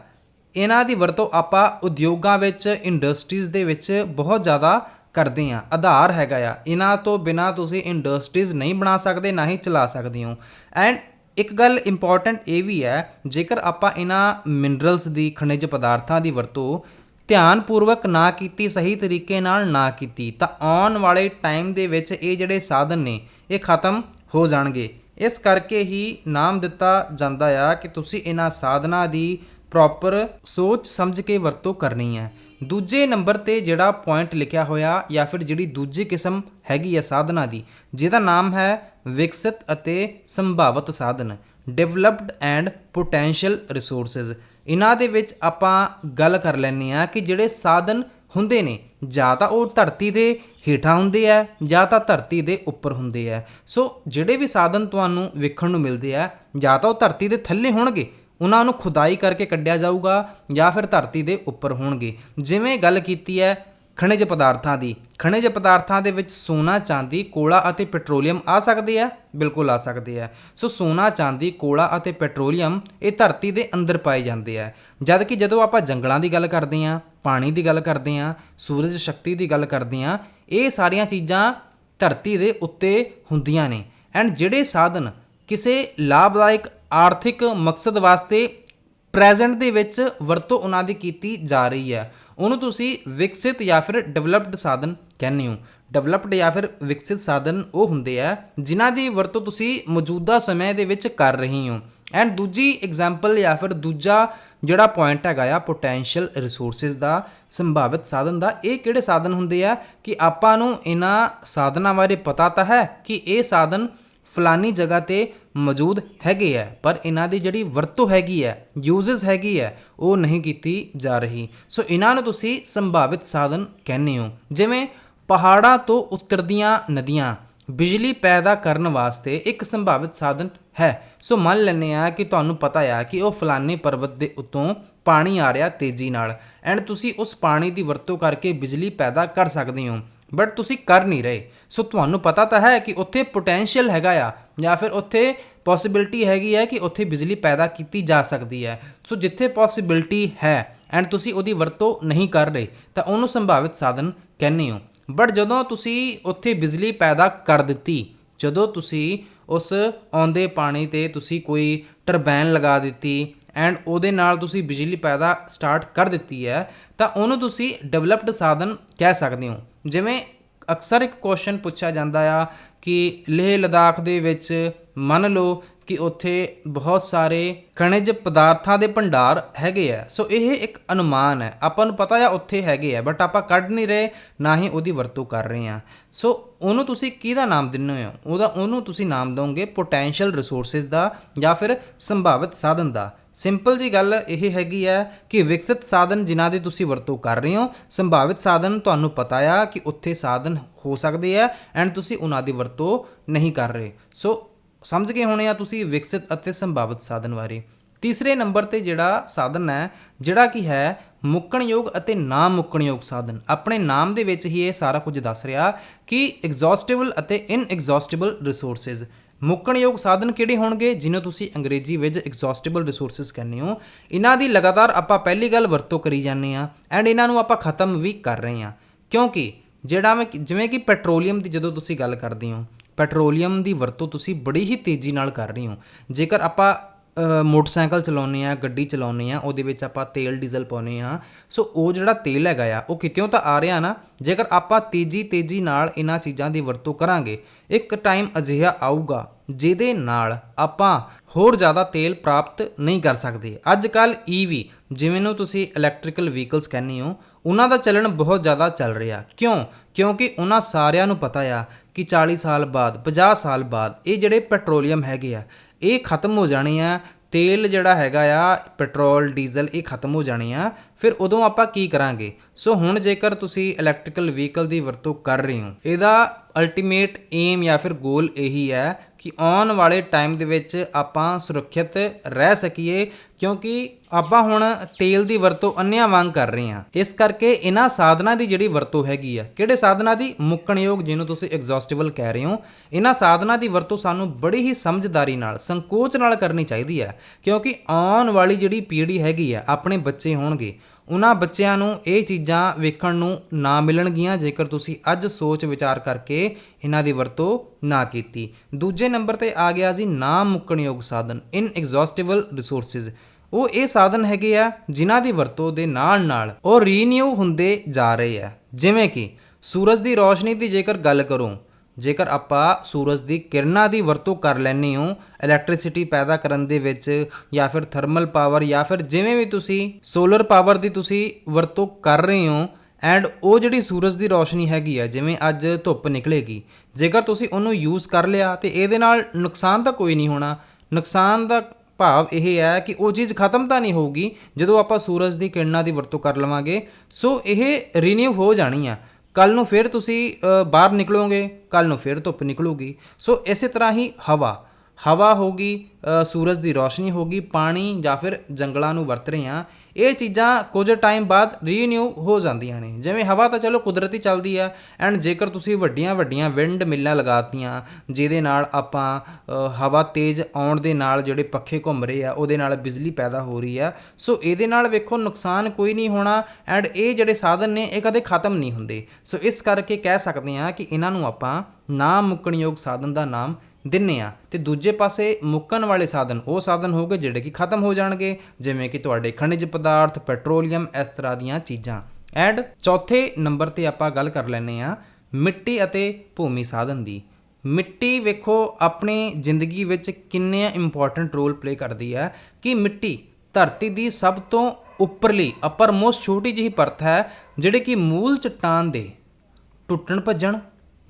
ਇਹਨਾਂ ਦੀ ਵਰਤੋਂ ਆਪਾਂ ਉਦਯੋਗਾਂ ਵਿੱਚ ਇੰਡਸਟਰੀਜ਼ ਦੇ ਵਿੱਚ ਬਹੁਤ ਜ਼ਿਆਦਾ ਕਰਦੇ ਆ ਆਧਾਰ ਹੈਗਾ ਆ। ਇਹਨਾਂ ਤੋਂ ਬਿਨਾ ਤੁਸੀਂ ਇੰਡਸਟਰੀਜ਼ ਨਹੀਂ ਬਣਾ ਸਕਦੇ, ਨਾ ਹੀ ਚਲਾ ਸਕਦੇ ਹੋ। ਐਂਡ ਇੱਕ ਗੱਲ ਇੰਪੋਰਟੈਂਟ ਇਹ ਵੀ ਹੈ, ਜੇਕਰ ਆਪਾਂ ਇਹਨਾਂ ਮਿਨਰਲਸ ਦੀ, ਖਣਿਜ ਪਦਾਰਥਾਂ ਦੀ ਵਰਤੋਂ ਧਿਆਨਪੂਰਵਕ ਨਾ ਕੀਤੀ, ਸਹੀ ਤਰੀਕੇ ਨਾਲ ਨਾ ਕੀਤੀ, ਤਾਂ ਆਉਣ ਵਾਲੇ ਟਾਈਮ ਦੇ ਵਿੱਚ ਇਹ ਜਿਹੜੇ ਸਾਧਨ ਨੇ, ਇਹ ਖਤਮ ਹੋ ਜਾਣਗੇ। ਇਸ ਕਰਕੇ ਹੀ ਨਾਮ ਦਿੱਤਾ ਜਾਂਦਾ ਆ ਕਿ ਤੁਸੀਂ ਇਹਨਾਂ ਸਾਧਨਾਂ ਦੀ ਪ੍ਰੋਪਰ ਸੋਚ ਸਮਝ ਕੇ ਵਰਤੋਂ ਕਰਨੀ ਹੈ। ਦੂਜੇ ਨੰਬਰ ਤੇ ਜਿਹੜਾ ਪੁਆਇੰਟ ਲਿਖਿਆ ਹੋਇਆ ਜਾਂ ਫਿਰ ਜਿਹੜੀ ਦੂਜੀ ਕਿਸਮ ਹੈਗੀ ਹੈ ਸਾਧਨਾ ਦੀ, ਜਿਹਦਾ ਨਾਮ ਹੈ ਵਿਕਸਿਤ ਅਤੇ ਸੰਭਾਵਿਤ ਸਾਧਨ ਡਿਵੈਲਪਡ ਐਂਡ ਪੋਟੈਂਸ਼ੀਅਲ ਰਿਸੋਰਸਸ ਇਹਨਾਂ ਦੇ ਵਿੱਚ ਆਪਾਂ ਗੱਲ ਕਰ ਲੈਂਦੇ ਆ ਕਿ ਜਿਹੜੇ ਸਾਧਨ ਹੁੰਦੇ ਨੇ, ਜਾਂ ਤਾਂ ਉਹ ਧਰਤੀ ਦੇ ਹੇਠਾਂ ਹੁੰਦੇ ਆ ਜਾਂ ਤਾਂ ਧਰਤੀ ਦੇ ਉੱਪਰ ਹੁੰਦੇ ਆ ਸੋ ਜਿਹੜੇ ਵੀ ਸਾਧਨ ਤੁਹਾਨੂੰ ਵੇਖਣ ਨੂੰ ਮਿਲਦੇ ਆ ਜਾਂ ਤਾਂ ਉਹ ਧਰਤੀ ਦੇ ਥੱਲੇ ਹੋਣਗੇ ਉਹਨਾਂ ਨੂੰ ਖੁਦਾਈ ਕਰਕੇ ਕੱਢਿਆ ਜਾਊਗਾ ਜਾਂ ਫਿਰ ਧਰਤੀ ਦੇ ਉੱਪਰ ਹੋਣਗੇ। ਜਿਵੇਂ ਗੱਲ ਕੀਤੀ ਹੈ ਖਣਿਜ ਪਦਾਰਥਾਂ ਦੀ। ਖਣਿਜ ਪਦਾਰਥਾਂ ਦੇ ਵਿੱਚ ਸੋਨਾ, ਚਾਂਦੀ, ਕੋਲਾ ਅਤੇ ਪੈਟਰੋਲੀਅਮ ਆ ਸਕਦੇ ਆ? ਬਿਲਕੁਲ ਆ ਸਕਦੇ ਆ। ਸੋ ਸੋਨਾ, ਚਾਂਦੀ, ਕੋਲਾ ਅਤੇ ਪੈਟਰੋਲੀਅਮ ਇਹ ਧਰਤੀ ਦੇ ਅੰਦਰ ਪਾਏ ਜਾਂਦੇ ਆ। ਜਦ ਕਿ ਜਦੋਂ ਆਪਾਂ ਜੰਗਲਾਂ ਦੀ ਗੱਲ ਕਰਦੇ ਆ ਪਾਣੀ ਦੀ ਗੱਲ ਕਰਦੇ ਆ ਸੂਰਜ ਸ਼ਕਤੀ ਦੀ ਗੱਲ ਕਰਦੇ ਆ ਇਹ ਸਾਰੀਆਂ ਚੀਜ਼ਾਂ ਧਰਤੀ ਦੇ ਉੱਤੇ ਹੁੰਦੀਆਂ ਨੇ। ਐਂਡ ਜਿਹੜੇ ਸਾਧਨ ਕਿਸੇ ਲਾਭਦਾਇਕ ਆਰਥਿਕ ਮਕਸਦ ਵਾਸਤੇ ਪ੍ਰੈਜ਼ੈਂਟ ਦੇ ਵਿੱਚ ਵਰਤੋਂ ਉਹਨਾਂ ਦੀ ਕੀਤੀ ਜਾ ਰਹੀ ਹੈ। ਉਹਨੂੰ ਤੁਸੀਂ ਵਿਕਸਿਤ ਜਾਂ ਫਿਰ ਡਿਵੈਲਪਡ ਸਾਧਨ ਕਹਿੰਦੇ ਹੋ। ਡਿਵੈਲਪਡ ਜਾਂ ਫਿਰ ਵਿਕਸਿਤ ਸਾਧਨ ਉਹ ਹੁੰਦੇ ਆ ਜਿਨ੍ਹਾਂ ਦੀ ਵਰਤੋਂ ਤੁਸੀਂ ਮੌਜੂਦਾ ਸਮੇਂ ਦੇ ਵਿੱਚ ਕਰ ਰਹੇ ਹੋ। ਐਂਡ ਦੂਜੀ ਐਗਜ਼ਾਮਪਲ ਜਾਂ ਫਿਰ ਦੂਜਾ ਜਿਹੜਾ ਪੁਆਇੰਟ ਹੈਗਾ ਆ ਪੋਟੈਂਸ਼ੀਅਲ ਰਿਸੋਰਸਸ ਦਾ, ਸੰਭਾਵਿਤ ਸਾਧਨ ਦਾ, ਇਹ ਕਿਹੜੇ ਸਾਧਨ ਹੁੰਦੇ ਆ ਕਿ ਆਪਾਂ ਨੂੰ ਇਹਨਾਂ ਸਾਧਨਾਂ ਬਾਰੇ ਪਤਾ ਤਾਂ ਹੈ ਕਿ ਇਹ ਸਾਧਨ ਫਲਾਨੀ ਜਗ੍ਹਾ ਤੇ ਮੌਜੂਦ ਹੈਗੇ ਆ ਪਰ ਇਹਨਾਂ ਦੀ ਜਿਹੜੀ ਵਰਤੋਂ ਹੈਗੀ ਹੈ ਯੂਜ਼ਸ ਹੈਗੀ ਹੈ ਉਹ ਨਹੀਂ ਕੀਤੀ ਜਾ ਰਹੀ। ਸੋ ਇਹਨਾਂ ਨੂੰ ਤੁਸੀਂ ਸੰਭਾਵਿਤ ਸਾਧਨ ਕਹਿੰਦੇ ਹੋ, ਜਿਵੇਂ ਪਹਾੜਾਂ ਤੋਂ ਉਤਰਦੀਆਂ ਨਦੀਆਂ। ਬਿਜਲੀ ਪੈਦਾ ਕਰਨ ਵਾਸਤੇ ਇੱਕ ਸੰਭਾਵਿਤ ਸਾਧਨ ਹੈ। ਸੋ ਮੰਨ ਲੈਂਦੇ ਆ ਕਿ ਤੁਹਾਨੂੰ ਪਤਾ ਆ ਕਿ ਉਹ ਫਲਾਨੇ ਪਰਬਤ ਦੇ ਉੱਤੋਂ ਪਾਣੀ ਆ ਰਿਹਾ ਤੇਜ਼ੀ ਨਾਲ। ਐਂਡ ਤੁਸੀਂ ਉਸ ਪਾਣੀ ਦੀ ਵਰਤੋਂ ਕਰਕੇ ਬਿਜਲੀ ਪੈਦਾ ਕਰ ਸਕਦੇ ਹੋ, ਬਟ ਤੁਸੀਂ ਕਰ ਨਹੀਂ ਰਹੇ। ਸੋ ਤੁਹਾਨੂੰ ਪਤਾ ਤਾਂ ਹੈ ਕਿ ਉੱਥੇ ਪੋਟੈਂਸ਼ੀਅਲ ਹੈਗਾ ਆ ਜਾਂ ਫਿਰ ਉੱਥੇ ਪੋਸਿਬਿਲਿਟੀ ਹੈਗੀ ਹੈ ਕਿ ਉੱਥੇ ਬਿਜਲੀ ਪੈਦਾ ਕੀਤੀ ਜਾ ਸਕਦੀ ਹੈ। ਸੋ ਜਿੱਥੇ ਪੋਸਿਬਿਲਿਟੀ ਹੈ ਐਂਡ ਤੁਸੀਂ ਉਹਦੀ ਵਰਤੋਂ ਨਹੀਂ ਕਰ ਰਹੇ, ਤਾਂ ਉਹਨੂੰ ਸੰਭਾਵਿਤ ਸਾਧਨ ਕਹਿੰਦੇ ਹੋ। ਬਟ ਜਦੋਂ ਤੁਸੀਂ ਉੱਥੇ ਬਿਜਲੀ ਪੈਦਾ ਕਰ ਦਿੱਤੀ, ਜਦੋਂ ਤੁਸੀਂ ਉਸ ਆਉਂਦੇ ਪਾਣੀ ਤੇ ਤੁਸੀਂ ਕੋਈ ਟਰਬਾਈਨ ਲਗਾ ਦਿੱਤੀ ਐਂਡ ਉਹਦੇ ਨਾਲ ਤੁਸੀਂ ਬਿਜਲੀ ਪੈਦਾ ਸਟਾਰਟ ਕਰ ਦਿੱਤੀ ਹੈ, ਤਾਂ ਉਹਨੂੰ ਤੁਸੀਂ ਡਿਵੈਲਪਡ ਸਾਧਨ ਕਹਿ ਸਕਦੇ ਹੋ। ਜਿਵੇਂ ਅਕਸਰ ਇੱਕ ਕੁਐਸਚਨ ਪੁੱਛਿਆ ਜਾਂਦਾ ਆ ਕਿ ਲੇਹ ਲਦਾਖ ਦੇ ਵਿੱਚ ਮੰਨ ਲਓ ਕਿ ਉੱਥੇ ਬਹੁਤ ਸਾਰੇ ਖਣਿਜ ਪਦਾਰਥਾਂ ਦੇ ਭੰਡਾਰ ਹੈਗੇ ਆ। ਸੋ ਇਹ ਇੱਕ ਅਨੁਮਾਨ ਹੈ। ਆਪਾਂ ਨੂੰ ਪਤਾ ਆ ਉੱਥੇ ਹੈਗੇ ਆ ਬਟ ਆਪਾਂ ਕੱਢ ਨਹੀਂ ਰਹੇ, ਨਾ ਹੀ ਉਹਦੀ ਵਰਤੋਂ ਕਰ ਰਹੇ ਆ। ਸੋ ਉਹਨੂੰ ਤੁਸੀਂ ਕਿਹਦਾ ਨਾਮ ਦਿੰਦੇ ਹੋ? ਉਹਦਾ ਉਹਨੂੰ ਤੁਸੀਂ ਨਾਮ ਦੋਗੇ ਪੋਟੈਂਸ਼ੀਅਲ ਰਿਸੋਰਸਸ ਦਾ ਜਾਂ ਫਿਰ ਸੰਭਾਵਿਤ ਸਾਧਨ ਦਾ। ਸਿੰਪਲ ਜੀ ਗੱਲ ਇਹ ਹੈਗੀ ਹੈ ਕਿ ਵਿਕਸਿਤ ਸਾਧਨ ਜਿਨ੍ਹਾਂ ਦੀ ਤੁਸੀਂ ਵਰਤੋਂ ਕਰ ਰਹੇ ਹੋ, ਸੰਭਾਵਿਤ ਸਾਧਨ ਤੁਹਾਨੂੰ ਪਤਾ ਆ ਕਿ ਉੱਥੇ ਸਾਧਨ ਹੋ ਸਕਦੇ ਆ ਐਂਡ ਤੁਸੀਂ ਉਹਨਾਂ ਦੀ ਵਰਤੋਂ ਨਹੀਂ ਕਰ ਰਹੇ। ਸੋ ਸਮਝ ਗਏ ਹੋਣੇ ਆ ਤੁਸੀਂ ਵਿਕਸਿਤ ਅਤੇ ਸੰਭਾਵਿਤ ਸਾਧਨ ਬਾਰੇ। ਤੀਸਰੇ ਨੰਬਰ ਤੇ ਜਿਹੜਾ ਸਾਧਨ ਹੈ, ਜਿਹੜਾ ਕੀ ਹੈ ਮੁੱਕਣਯੋਗ ਅਤੇ ਨਾ ਮੁੱਕਣਯੋਗ ਸਾਧਨ। ਆਪਣੇ ਨਾਮ ਦੇ ਵਿੱਚ ਹੀ ਇਹ ਸਾਰਾ ਕੁਝ ਦੱਸ ਰਿਹਾ ਕਿ ਐਗਜ਼ੌਸਟੇਬਲ ਅਤੇ ਇਨਐਗਜ਼ੌਸਟੇਬਲ ਰਿਸੋਰਸਸ ਮੁੱਕਣਯੋਗ ਸਾਧਨ ਕਿਹੜੇ ਹੋਣਗੇ, ਜਿਹਨੂੰ ਤੁਸੀਂ ਅੰਗਰੇਜ਼ੀ ਵਿੱਚ ਐਗਜ਼ੌਸਟੇਬਲ ਰਿਸੋਰਸਸ ਕਹਿੰਦੇ ਹੋ। ਇਹਨਾਂ ਦੀ ਲਗਾਤਾਰ ਆਪਾਂ ਪਹਿਲੀ ਗੱਲ ਵਰਤੋਂ ਕਰੀ ਜਾਂਦੇ ਆ ਐਂਡ ਇਹਨਾਂ ਨੂੰ ਆਪਾਂ ਖਤਮ ਵੀ ਕਰ ਰਹੇ ਆ ਕਿਉਂਕਿ ਜਿਹੜਾ ਮੈਂ ਜਿਵੇਂ ਕਿ ਪੈਟਰੋਲੀਅਮ ਦੀ ਜਦੋਂ ਤੁਸੀਂ ਗੱਲ ਕਰਦੇ ਹੋ, ਪੈਟਰੋਲੀਅਮ ਦੀ ਵਰਤੋਂ ਤੁਸੀਂ ਬੜੀ ਹੀ ਤੇਜ਼ੀ ਨਾਲ ਕਰ ਰਹੇ ਹੋ। ਜੇਕਰ ਆਪਾਂ ਮੋਟਰਸਾਈਕਲ ਚਲਾਉਂਦੇ ਆ ਗੱਡੀ ਚਲਾਉਂਦੇ ਆ ਉਹਦੇ ਵਿੱਚ ਆਪਾਂ ਤੇਲ, ਡੀਜ਼ਲ ਪਾਉਂਦੇ ਆ ਸੋ ਉਹ ਜਿਹੜਾ ਤੇਲ ਹੈਗਾ ਆ, ਉਹ ਕਿਤਿਓਂ ਤਾਂ ਆ ਰਿਹਾ ਨਾ, ਜੇਕਰ ਆਪਾਂ ਤੇਜ਼ੀ ਤੇਜ਼ੀ ਨਾਲ ਇਹਨਾਂ ਚੀਜ਼ਾਂ ਦੀ ਵਰਤੋਂ ਕਰਾਂਗੇ, ਇੱਕ ਟਾਈਮ ਅਜਿਹਾ ਆਊਗਾ, ਜਿਹਦੇ ਨਾਲ ਆਪਾਂ ਹੋਰ ਜ਼ਿਆਦਾ ਤੇਲ ਪ੍ਰਾਪਤ ਨਹੀਂ ਕਰ ਸਕਦੇ। ਅੱਜ ਕੱਲ ਈਵੀ ਜਿਵੇਂ ਨੂੰ ਤੁਸੀਂ ਇਲੈਕਟ੍ਰੀਕਲ ਵਹੀਕਲਸ ਕਹਿੰਦੇ ਹੋ, ਉਹਨਾਂ ਦਾ ਚੱਲਣ ਬਹੁਤ ਜ਼ਿਆਦਾ ਚੱਲ ਰਿਹਾ। ਕਿਉਂ? ਕਿਉਂਕਿ ਉਹਨਾਂ ਸਾਰਿਆਂ ਨੂੰ ਪਤਾ ਆ ਕਿ 40 ਸਾਲ ਬਾਅਦ 50 ਸਾਲ ਬਾਅਦ ਇਹ ਜਿਹੜੇ ਪੈਟਰੋਲੀਅਮ ਹੈਗੇ ਆ ਇਹ ਖਤਮ ਹੋ ਜਾਣੇ ਆ, ਤੇਲ ਜਿਹੜਾ ਹੈਗਾ ਆ, ਪੈਟਰੋਲ, ਡੀਜ਼ਲ, ਇਹ ਖਤਮ ਹੋ ਜਾਣੇ ਆ। ਫਿਰ ਉਦੋਂ ਆਪਾਂ ਕੀ ਕਰਾਂਗੇ? ਸੋ ਹੁਣ ਜੇਕਰ ਤੁਸੀਂ ਇਲੈਕਟ੍ਰੀਕਲ ਵਹੀਕਲ ਦੀ ਵਰਤੋਂ ਕਰ ਰਹੇ ਹੋ, ਇਹਦਾ ਅਲਟੀਮੇਟ ਏਮ ਜਾਂ ਫਿਰ ਗੋਲ ਇਹੀ ਹੈ ਕਿ ਆਉਣ ਵਾਲੇ ਟਾਈਮ ਦੇ ਵਿੱਚ ਆਪਾਂ ਸੁਰੱਖਿਅਤ ਰਹਿ ਸਕੀਏ, ਕਿਉਂਕਿ ਆਪਾਂ ਹੁਣ ਤੇਲ ਦੀ ਵਰਤੋਂ ਅੰਨਿਆਂ ਵਾਂਗ ਕਰ ਰਹੇ ਹਾਂ। ਇਸ ਕਰਕੇ ਇਹਨਾਂ ਸਾਧਨਾਂ ਦੀ ਜਿਹੜੀ ਵਰਤੋਂ ਹੈਗੀ ਆ, ਕਿਹੜੇ ਸਾਧਨਾਂ ਦੀ? ਮੁੱਕਣਯੋਗ ਜਿਹਨੂੰ ਤੁਸੀਂ ਐਗਜ਼ੌਸਟੇਬਲ ਕਹਿ ਰਹੇ ਹੋ। ਇਹਨਾਂ ਸਾਧਨਾਂ ਦੀ ਵਰਤੋਂ ਸਾਨੂੰ ਬੜੀ ਹੀ ਸਮਝਦਾਰੀ ਨਾਲ, ਸੰਕੋਚ ਨਾਲ ਕਰਨੀ ਚਾਹੀਦੀ ਹੈ, ਕਿਉਂਕਿ ਆਉਣ ਵਾਲੀ ਜਿਹੜੀ ਪੀੜ੍ਹੀ ਹੈਗੀ ਆ, ਆਪਣੇ ਬੱਚੇ ਹੋਣਗੇ। ਉਹਨਾਂ ਬੱਚਿਆਂ ਨੂੰ ਇਹ ਚੀਜ਼ਾਂ ਵੇਖਣ ਨੂੰ ਨਾ ਮਿਲਣਗੀਆਂ, ਜੇਕਰ ਤੁਸੀਂ ਅੱਜ ਸੋਚ ਵਿਚਾਰ ਕਰਕੇ ਇਹਨਾਂ ਦੀ ਵਰਤੋਂ ਨਾ ਕੀਤੀ। ਦੂਜੇ ਨੰਬਰ ਤੇ ਆ ਗਿਆ ਜੀ ਨਾ ਮੁੱਕਣਯੋਗ ਸਾਧਨ ਇਨਐਗਜ਼ੌਸਟੇਬਲ ਰਿਸੋਰਸਸ ਉਹ ਇਹ ਸਾਧਨ ਹੈਗੇ ਆ ਜਿਨ੍ਹਾਂ ਦੀ ਵਰਤੋਂ ਦੇ ਨਾਲ ਨਾਲ ਉਹ ਰੀਨਿਊ ਹੁੰਦੇ ਜਾ ਰਹੇ ਆ। ਜਿਵੇਂ ਕਿ ਸੂਰਜ ਦੀ ਰੋਸ਼ਨੀ ਦੀ ਜੇਕਰ ਗੱਲ ਕਰੋ ਜੇਕਰ ਆਪਾਂ ਸੂਰਜ ਦੀ ਕਿਰਨਾਂ ਦੀ ਵਰਤੋਂ ਕਰ ਲੈਂਦੇ ਹੋ ਇਲੈਕਟ੍ਰਿਸਿਟੀ ਪੈਦਾ ਕਰਨ ਦੇ ਵਿੱਚ ਜਾਂ ਫਿਰ ਥਰਮਲ ਪਾਵਰ ਜਾਂ ਫਿਰ ਜਿਵੇਂ ਵੀ ਤੁਸੀਂ ਸੋਲਰ ਪਾਵਰ ਦੀ ਤੁਸੀਂ ਵਰਤੋਂ ਕਰ ਰਹੇ ਹੋ ਐਂਡ ਉਹ ਜਿਹੜੀ ਸੂਰਜ ਦੀ ਰੋਸ਼ਨੀ ਹੈਗੀ ਆ, ਜਿਵੇਂ ਅੱਜ ਧੁੱਪ ਨਿਕਲੇਗੀ, ਜੇਕਰ ਤੁਸੀਂ ਉਹਨੂੰ ਯੂਜ਼ ਕਰ ਲਿਆ ਤੇ ਇਹਦੇ ਨਾਲ ਨੁਕਸਾਨ ਤਾਂ ਕੋਈ ਨਹੀਂ ਹੋਣਾ। ਨੁਕਸਾਨ ਦਾ ਭਾਵ ਇਹ ਹੈ ਕਿ ਉਹ ਚੀਜ਼ ਖਤਮ ਤਾਂ ਨਹੀਂ ਹੋਊਗੀ ਜਦੋਂ ਆਪਾਂ ਸੂਰਜ ਦੀ ਕਿਰਨਾਂ ਦੀ ਵਰਤੋਂ ਕਰ ਲਵਾਂਗੇ। ਸੋ ਇਹ ਰੀਨਿਊ ਹੋ ਜਾਣੀ ਆ। ਕੱਲ ਨੂੰ ਫਿਰ ਤੁਸੀਂ ਬਾਹਰ ਨਿਕਲੋਗੇ ਕੱਲ ਨੂੰ ਫਿਰ ਧੁੱਪ ਨਿਕਲੂਗੀ। ਸੋ ਇਸੇ ਤਰ੍ਹਾਂ ਹੀ ਹਵਾ। ਹਵਾ ਹੋਗੀ ਅ, ਸੂਰਜ ਦੀ ਰੋਸ਼ਨੀ ਹੋਗੀ ਪਾਣੀ ਜਾਂ ਫਿਰ ਜੰਗਲਾਂ ਨੂੰ ਵਰਤ ਰਹੇ ਆ ਇਹ ਚੀਜ਼ਾਂ ਕੁਝ ਟਾਈਮ ਬਾਅਦ ਰੀਨਿਊ ਹੋ ਜਾਂਦੀਆਂ ਨੇ। ਜਿਵੇਂ ਹਵਾ ਤਾਂ ਚਲੋ ਕੁਦਰਤੀ ਚੱਲਦੀ ਆ ਐਂਡ ਜੇਕਰ ਤੁਸੀਂ ਵੱਡੀਆਂ ਵੱਡੀਆਂ ਵਿੰਡ ਮਿੱਲਾਂ ਲਗਾਤੀਆਂ, ਜਿਹਦੇ ਨਾਲ ਆਪਾਂ ਹਵਾ ਤੇਜ਼ ਆਉਣ ਦੇ ਨਾਲ ਜਿਹੜੇ ਪੱਖੇ ਘੁੰਮ ਰਹੇ ਆ, ਉਹਦੇ ਨਾਲ ਬਿਜਲੀ ਪੈਦਾ ਹੋ ਰਹੀ ਆ। ਸੋ ਇਹਦੇ ਨਾਲ ਵੇਖੋ ਨੁਕਸਾਨ ਕੋਈ ਨਹੀਂ ਹੋਣਾ ਐਂਡ ਇਹ ਜਿਹੜੇ ਸਾਧਨ ਨੇ, ਇਹ ਕਦੇ ਖਤਮ ਨਹੀਂ ਹੁੰਦੇ। ਸੋ ਇਸ ਕਰਕੇ ਕਹਿ ਸਕਦੇ ਆ ਕਿ ਇਹਨਾਂ ਨੂੰ ਆਪਾਂ ਨਾ ਮੁੱਕਣਯੋਗ ਸਾਧਨ ਦਾ ਨਾਮ ਦਿੰਨੇ ਆ। ਤੇ ਦੂਜੇ ਪਾਸੇ ਮੁੱਕਣ ਵਾਲੇ ਸਾਧਨ, ਉਹ ਸਾਧਨ ਹੋਗੇ ਜਿਹੜੇ ਕਿ ਖਤਮ ਹੋ ਜਾਣਗੇ, ਜਿਵੇਂ ਕਿ ਤੁਹਾਡੇ ਖਣਿਜ ਪਦਾਰਥ, ਪੈਟਰੋਲੀਅਮ, ਇਸ ਤਰ੍ਹਾਂ ਦੀਆਂ ਚੀਜ਼ਾਂ। ਐਂਡ ਚੌਥੇ ਨੰਬਰ ਤੇ ਆਪਾਂ ਗੱਲ ਕਰ ਲੈਨੇ ਆ ਮਿੱਟੀ ਅਤੇ ਭੂਮੀ ਸਾਧਨ ਦੀ। ਮਿੱਟੀ ਵੇਖੋ, ਆਪਣੀ ਜ਼ਿੰਦਗੀ ਵਿੱਚ ਕਿੰਨੇ ਇੰਪੋਰਟੈਂਟ ਰੋਲ ਪਲੇ ਕਰਦੀ ਹੈ ਕਿ ਮਿੱਟੀ ਧਰਤੀ ਦੀ ਸਭ ਤੋਂ ਉੱਪਰਲੀ ਅਪਰ ਮੋਸਟ ਛੋਟੀ ਜਿਹੀ ਪਰਤ ਹੈ, ਜਿਹੜੀ ਕਿ ਮੂਲ ਚਟਾਨ ਦੇ ਟੁੱਟਣ ਭੱਜਣ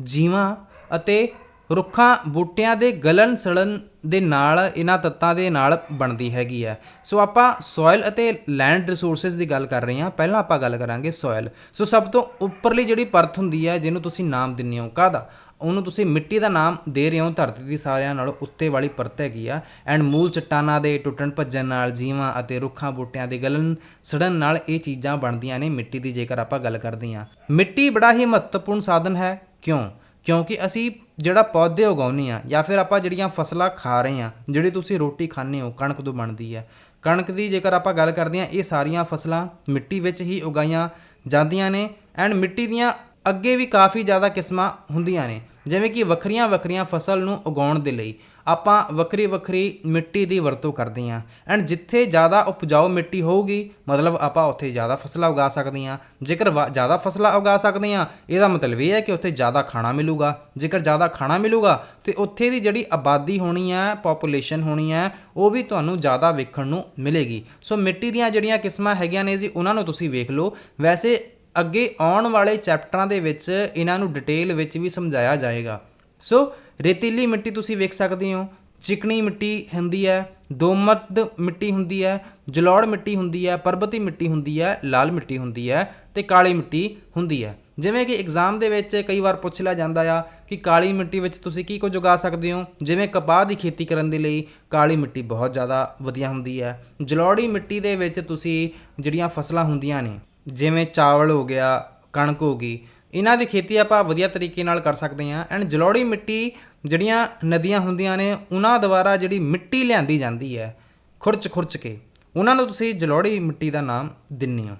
ਜੀਵਾਂ ਅਤੇ ਰੁੱਖਾਂ, ਬੂਟਿਆਂ ਦੇ ਗਲਣ ਸੜਨ ਦੇ ਨਾਲ ਇਹਨਾਂ ਤੱਤਾਂ ਦੇ ਨਾਲ ਬਣਦੀ ਹੈਗੀ ਹੈ। ਸੋ ਆਪਾਂ ਸੋਇਲ ਅਤੇ ਲੈਂਡ ਰਿਸੋਰਸਸ ਦੀ ਗੱਲ ਕਰ ਰਹੇ ਹਾਂ। ਪਹਿਲਾਂ ਆਪਾਂ ਗੱਲ ਕਰਾਂਗੇ ਸੋਇਲ ਸੋ ਸਭ ਤੋਂ ਉੱਪਰਲੀ ਜਿਹੜੀ ਪਰਤ ਹੁੰਦੀ ਹੈ, ਜਿਹਨੂੰ ਤੁਸੀਂ ਨਾਮ ਦਿੰਦੇ ਹੋ, ਕਾਹਦਾ? ਉਹਨੂੰ ਤੁਸੀਂ ਮਿੱਟੀ ਦਾ ਨਾਮ ਦੇ ਰਹੇ ਹੋ, ਧਰਤੀ ਦੀ ਸਾਰਿਆਂ ਨਾਲੋਂ ਉੱਤੇ ਵਾਲੀ ਪਰਤ ਹੈਗੀ ਆ। ਐਂਡ ਮੂਲ ਚਟਾਨਾਂ ਦੇ ਟੁੱਟਣ ਭੱਜਣ ਨਾਲ, ਜੀਵਾਂ ਅਤੇ ਰੁੱਖਾਂ, ਬੂਟਿਆਂ ਦੇ ਗਲਣ ਸੜਨ ਨਾਲ ਇਹ ਚੀਜ਼ਾਂ ਬਣਦੀਆਂ ਨੇ ਮਿੱਟੀ ਦੀ, ਜੇਕਰ ਆਪਾਂ ਗੱਲ ਕਰਦੇ ਹਾਂ। ਮਿੱਟੀ ਬੜਾ ਹੀ ਮਹੱਤਵਪੂਰਨ ਸਾਧਨ ਹੈ। ਕਿਉਂ? ਕਿਉਂਕਿ ਅਸੀਂ ਜਿਹੜਾ ਪੌਦੇ ਉਗਾਉਂਦੇ ਆ ਜਾਂ ਫਿਰ ਆਪਾਂ ਜਿਹੜੀਆਂ ਫਸਲਾਂ ਖਾ ਰਹੇ ਆ ਜਿਹੜੀ ਤੁਸੀਂ ਰੋਟੀ ਖਾਂਦੇ ਹੋ, ਕਣਕ ਤੋਂ ਬਣਦੀ ਹੈ। ਕਣਕ ਦੀ ਜੇਕਰ ਆਪਾਂ ਗੱਲ ਕਰਦੇ ਆ ਇਹ ਸਾਰੀਆਂ ਫਸਲਾਂ ਮਿੱਟੀ ਵਿੱਚ ਹੀ ਉਗਾਈਆਂ ਜਾਂਦੀਆਂ ਨੇ ਐਂਡ ਮਿੱਟੀ ਦੀਆਂ ਅੱਗੇ ਵੀ ਕਾਫੀ ਜ਼ਿਆਦਾ ਕਿਸਮਾਂ ਹੁੰਦੀਆਂ ਨੇ। ਜਿਵੇਂ ਕਿ ਵੱਖਰੀਆਂ ਵੱਖਰੀਆਂ ਫਸਲ ਨੂੰ ਉਗਾਉਣ ਦੇ ਲਈ ਆਪਾਂ ਵੱਖਰੀ ਵੱਖਰੀ ਮਿੱਟੀ ਦੀ ਵਰਤੋਂ ਕਰਦੇ ਹਾਂ। ਐਂਡ ਜਿੱਥੇ ਜ਼ਿਆਦਾ ਉਪਜਾਊ ਮਿੱਟੀ ਹੋਊਗੀ, ਮਤਲਬ ਆਪਾਂ ਉੱਥੇ ਜ਼ਿਆਦਾ ਫਸਲਾਂ ਉਗਾ ਸਕਦੇ ਹਾਂ। ਜੇਕਰ ਵਾ- ਜ਼ਿਆਦਾ ਫਸਲਾਂ ਉਗਾ ਸਕਦੇ ਹਾਂ, ਇਹਦਾ ਮਤਲਬ ਇਹ ਹੈ ਕਿ ਉੱਥੇ ਜ਼ਿਆਦਾ ਖਾਣਾ ਮਿਲੂਗਾ। ਜੇਕਰ ਜ਼ਿਆਦਾ ਖਾਣਾ ਮਿਲੂਗਾ, ਤੇ ਉੱਥੇ ਦੀ ਜਿਹੜੀ ਆਬਾਦੀ ਹੋਣੀ ਹੈ ਪੋਪੂਲੇਸ਼ਨ ਹੋਣੀ ਹੈ, ਉਹ ਵੀ ਤੁਹਾਨੂੰ ਜ਼ਿਆਦਾ ਵੇਖਣ ਨੂੰ ਮਿਲੇਗੀ। ਸੋ ਮਿੱਟੀ ਦੀਆਂ ਜਿਹੜੀਆਂ ਕਿਸਮਾਂ ਹੈਗੀਆਂ ਨੇ ਜੀ, ਉਹਨਾਂ ਨੂੰ ਤੁਸੀਂ ਵੇਖ ਲਓ। ਵੈਸੇ ਅੱਗੇ ਆਉਣ ਵਾਲੇ ਚੈਪਟਰਾਂ ਦੇ ਵਿੱਚ ਇਹਨਾਂ ਨੂੰ ਡਿਟੇਲ ਵਿੱਚ ਵੀ ਸਮਝਾਇਆ ਜਾਏਗਾ। ਸੋ ਰੇਤੀਲੀ ਮਿੱਟੀ ਤੁਸੀਂ ਵੇਖ ਸਕਦੇ ਹੋ, ਚਿਕਣੀ ਮਿੱਟੀ ਹੁੰਦੀ ਹੈ ਦੋਮਟ ਮਿੱਟੀ ਹੁੰਦੀ ਹੈ, ਜਲੋੜ ਮਿੱਟੀ ਹੁੰਦੀ ਹੈ, ਪਰਬਤੀ ਮਿੱਟੀ ਹੁੰਦੀ ਹੈ, ਲਾਲ ਮਿੱਟੀ ਹੁੰਦੀ ਹੈ ਤੇ ਕਾਲੀ ਮਿੱਟੀ ਹੁੰਦੀ ਹੈ। ਜਿਵੇਂ ਕਿ ਐਗਜ਼ਾਮ ਦੇ ਵਿੱਚ ਕਈ ਵਾਰ ਪੁੱਛ ਲਿਆ ਜਾਂਦਾ ਆ ਕਿ ਕਾਲੀ ਮਿੱਟੀ ਵਿੱਚ ਤੁਸੀਂ ਕੀ ਕੁਝ ਉਗਾ ਸਕਦੇ ਹੋ? ਜਿਵੇਂ ਕਪਾਹ ਦੀ ਖੇਤੀ ਕਰਨ ਦੇ ਲਈ ਕਾਲੀ ਮਿੱਟੀ ਬਹੁਤ ਜ਼ਿਆਦਾ ਵਧੀਆ ਹੁੰਦੀ ਹੈ। ਜਲੋੜੀ ਮਿੱਟੀ ਦੇ ਵਿੱਚ ਤੁਸੀਂ ਜਿਹੜੀਆਂ ਫਸਲਾਂ ਹੁੰਦੀਆਂ ਨੇ, ਜਿਵੇਂ ਚਾਵਲ ਹੋ ਗਿਆ, ਕਣਕ ਹੋ ਗਈ, ਇਹਨਾਂ ਦੀ ਖੇਤੀ ਆਪਾਂ ਵਧੀਆ ਤਰੀਕੇ ਨਾਲ ਕਰ ਸਕਦੇ ਹਾਂ। ਐਂਡ ਜਲੋੜੀ ਮਿੱਟੀ ਜਿਹੜੀਆਂ ਨਦੀਆਂ ਹੁੰਦੀਆਂ ਨੇ, ਉਹਨਾਂ ਦੁਆਰਾ ਜਿਹੜੀ ਮਿੱਟੀ ਲਿਆਂਦੀ ਜਾਂਦੀ ਹੈ, ਖੁਰਚ ਖੁਰਚ ਕੇ, ਉਹਨਾਂ ਨੂੰ ਤੁਸੀਂ ਜਲੋੜੀ ਮਿੱਟੀ ਦਾ ਨਾਮ ਦਿੰਦੇ ਹੋ।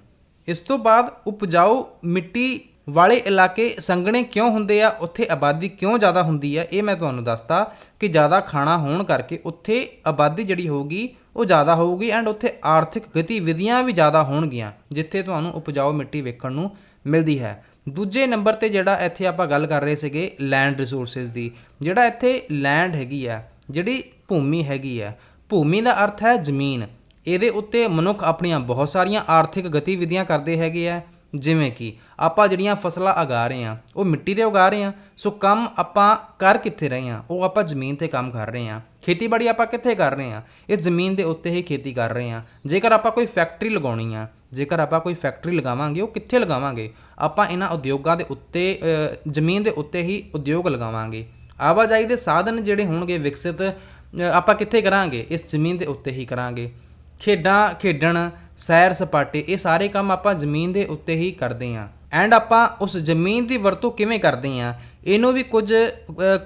ਇਸ ਤੋਂ ਬਾਅਦ ਉਪਜਾਊ ਮਿੱਟੀ ਵਾਲੇ ਇਲਾਕੇ ਸੰਘਣੇ ਕਿਉਂ ਹੁੰਦੇ ਆ, ਉੱਥੇ ਆਬਾਦੀ ਕਿਉਂ ਜ਼ਿਆਦਾ ਹੁੰਦੀ ਹੈ, ਇਹ ਮੈਂ ਤੁਹਾਨੂੰ ਦੱਸਤਾ ਕਿ ਜ਼ਿਆਦਾ ਖਾਣਾ ਹੋਣ ਕਰਕੇ ਉੱਥੇ ਆਬਾਦੀ ਜਿਹੜੀ ਹੋਊਗੀ, ਉਹ ਜ਼ਿਆਦਾ ਹੋਊਗੀ ਐਂਡ ਉੱਥੇ ਆਰਥਿਕ ਗਤੀਵਿਧੀਆਂ ਵੀ ਜ਼ਿਆਦਾ ਹੋਣਗੀਆਂ, ਜਿੱਥੇ ਤੁਹਾਨੂੰ ਉਪਜਾਊ ਮਿੱਟੀ ਵੇਖਣ ਨੂੰ ਮਿਲਦੀ ਹੈ। ਦੂਜੇ ਨੰਬਰ ਤੇ ਜਿਹੜਾ ਇੱਥੇ ਆਪਾਂ ਗੱਲ ਕਰ ਰਹੇ ਸੀਗੇ ਲੈਂਡ ਰਿਸੋਰਸਸ ਦੀ, ਜਿਹੜਾ ਇੱਥੇ ਲੈਂਡ ਹੈਗੀ ਆ, ਜਿਹੜੀ ਭੂਮੀ ਹੈਗੀ ਆ, ਭੂਮੀ ਦਾ ਅਰਥ ਹੈ ਜ਼ਮੀਨ। ਇਹਦੇ ਉੱਤੇ ਮਨੁੱਖ ਆਪਣੀਆਂ ਬਹੁਤ ਸਾਰੀਆਂ ਆਰਥਿਕ ਗਤੀਵਿਧੀਆਂ ਕਰਦੇ ਹੈਗੇ ਆ, ਜਿਵੇਂ ਕਿ ਆਪਾਂ ਜਿਹੜੀਆਂ ਫਸਲਾਂ ਉਗਾ ਰਹੇ ਆ ਉਹ ਮਿੱਟੀ ਤੇ ਉਗਾ ਰਹੇ ਆ ਸੋ ਕੰਮ ਆਪਾਂ ਕਰ ਕਿੱਥੇ ਰਹੇ ਆ ਉਹ ਆਪਾਂ ਜ਼ਮੀਨ ਤੇ ਕੰਮ ਕਰ ਰਹੇ ਆ ਖੇਤੀਬਾੜੀ ਆਪਾਂ ਕਿੱਥੇ ਕਰ ਰਹੇ ਆ ਇਸ ਜ਼ਮੀਨ ਦੇ ਉੱਤੇ ਹੀ ਖੇਤੀ ਕਰ ਰਹੇ ਆ ਜੇਕਰ ਆਪਾਂ ਕੋਈ ਫੈਕਟਰੀ ਲਗਾਉਣੀ ਆ ਜੇਕਰ ਆਪਾਂ ਕੋਈ ਫੈਕਟਰੀ ਲਗਾਵਾਂਗੇ, ਉਹ ਕਿੱਥੇ ਲਗਾਵਾਂਗੇ? ਆਪਾਂ ਇਹਨਾਂ ਉਦਯੋਗਾਂ ਦੇ ਉੱਤੇ ਜ਼ਮੀਨ ਦੇ ਉੱਤੇ ਹੀ ਉਦਯੋਗ ਲਗਾਵਾਂਗੇ। ਆਵਾਜਾਈ ਦੇ ਸਾਧਨ ਜਿਹੜੇ ਹੋਣਗੇ ਵਿਕਸਿਤ ਆਪਾਂ ਕਿੱਥੇ ਕਰਾਂਗੇ? ਇਸ ਜ਼ਮੀਨ ਦੇ ਉੱਤੇ ਹੀ ਕਰਾਂਗੇ। ਖੇਡਾਂ, ਖੇਡਣ ਸੈਰ ਸਪਾਟੇ ਇਹ ਸਾਰੇ ਕੰਮ ਆਪਾਂ ਜ਼ਮੀਨ ਦੇ ਉੱਤੇ ਹੀ ਕਰਦੇ ਹਾਂ। ਐਂਡ ਆਪਾਂ ਉਸ ਜ਼ਮੀਨ ਦੀ ਵਰਤੋਂ ਕਿਵੇਂ ਕਰਦੇ ਹਾਂ, ਇਹਨੂੰ ਵੀ ਕੁਝ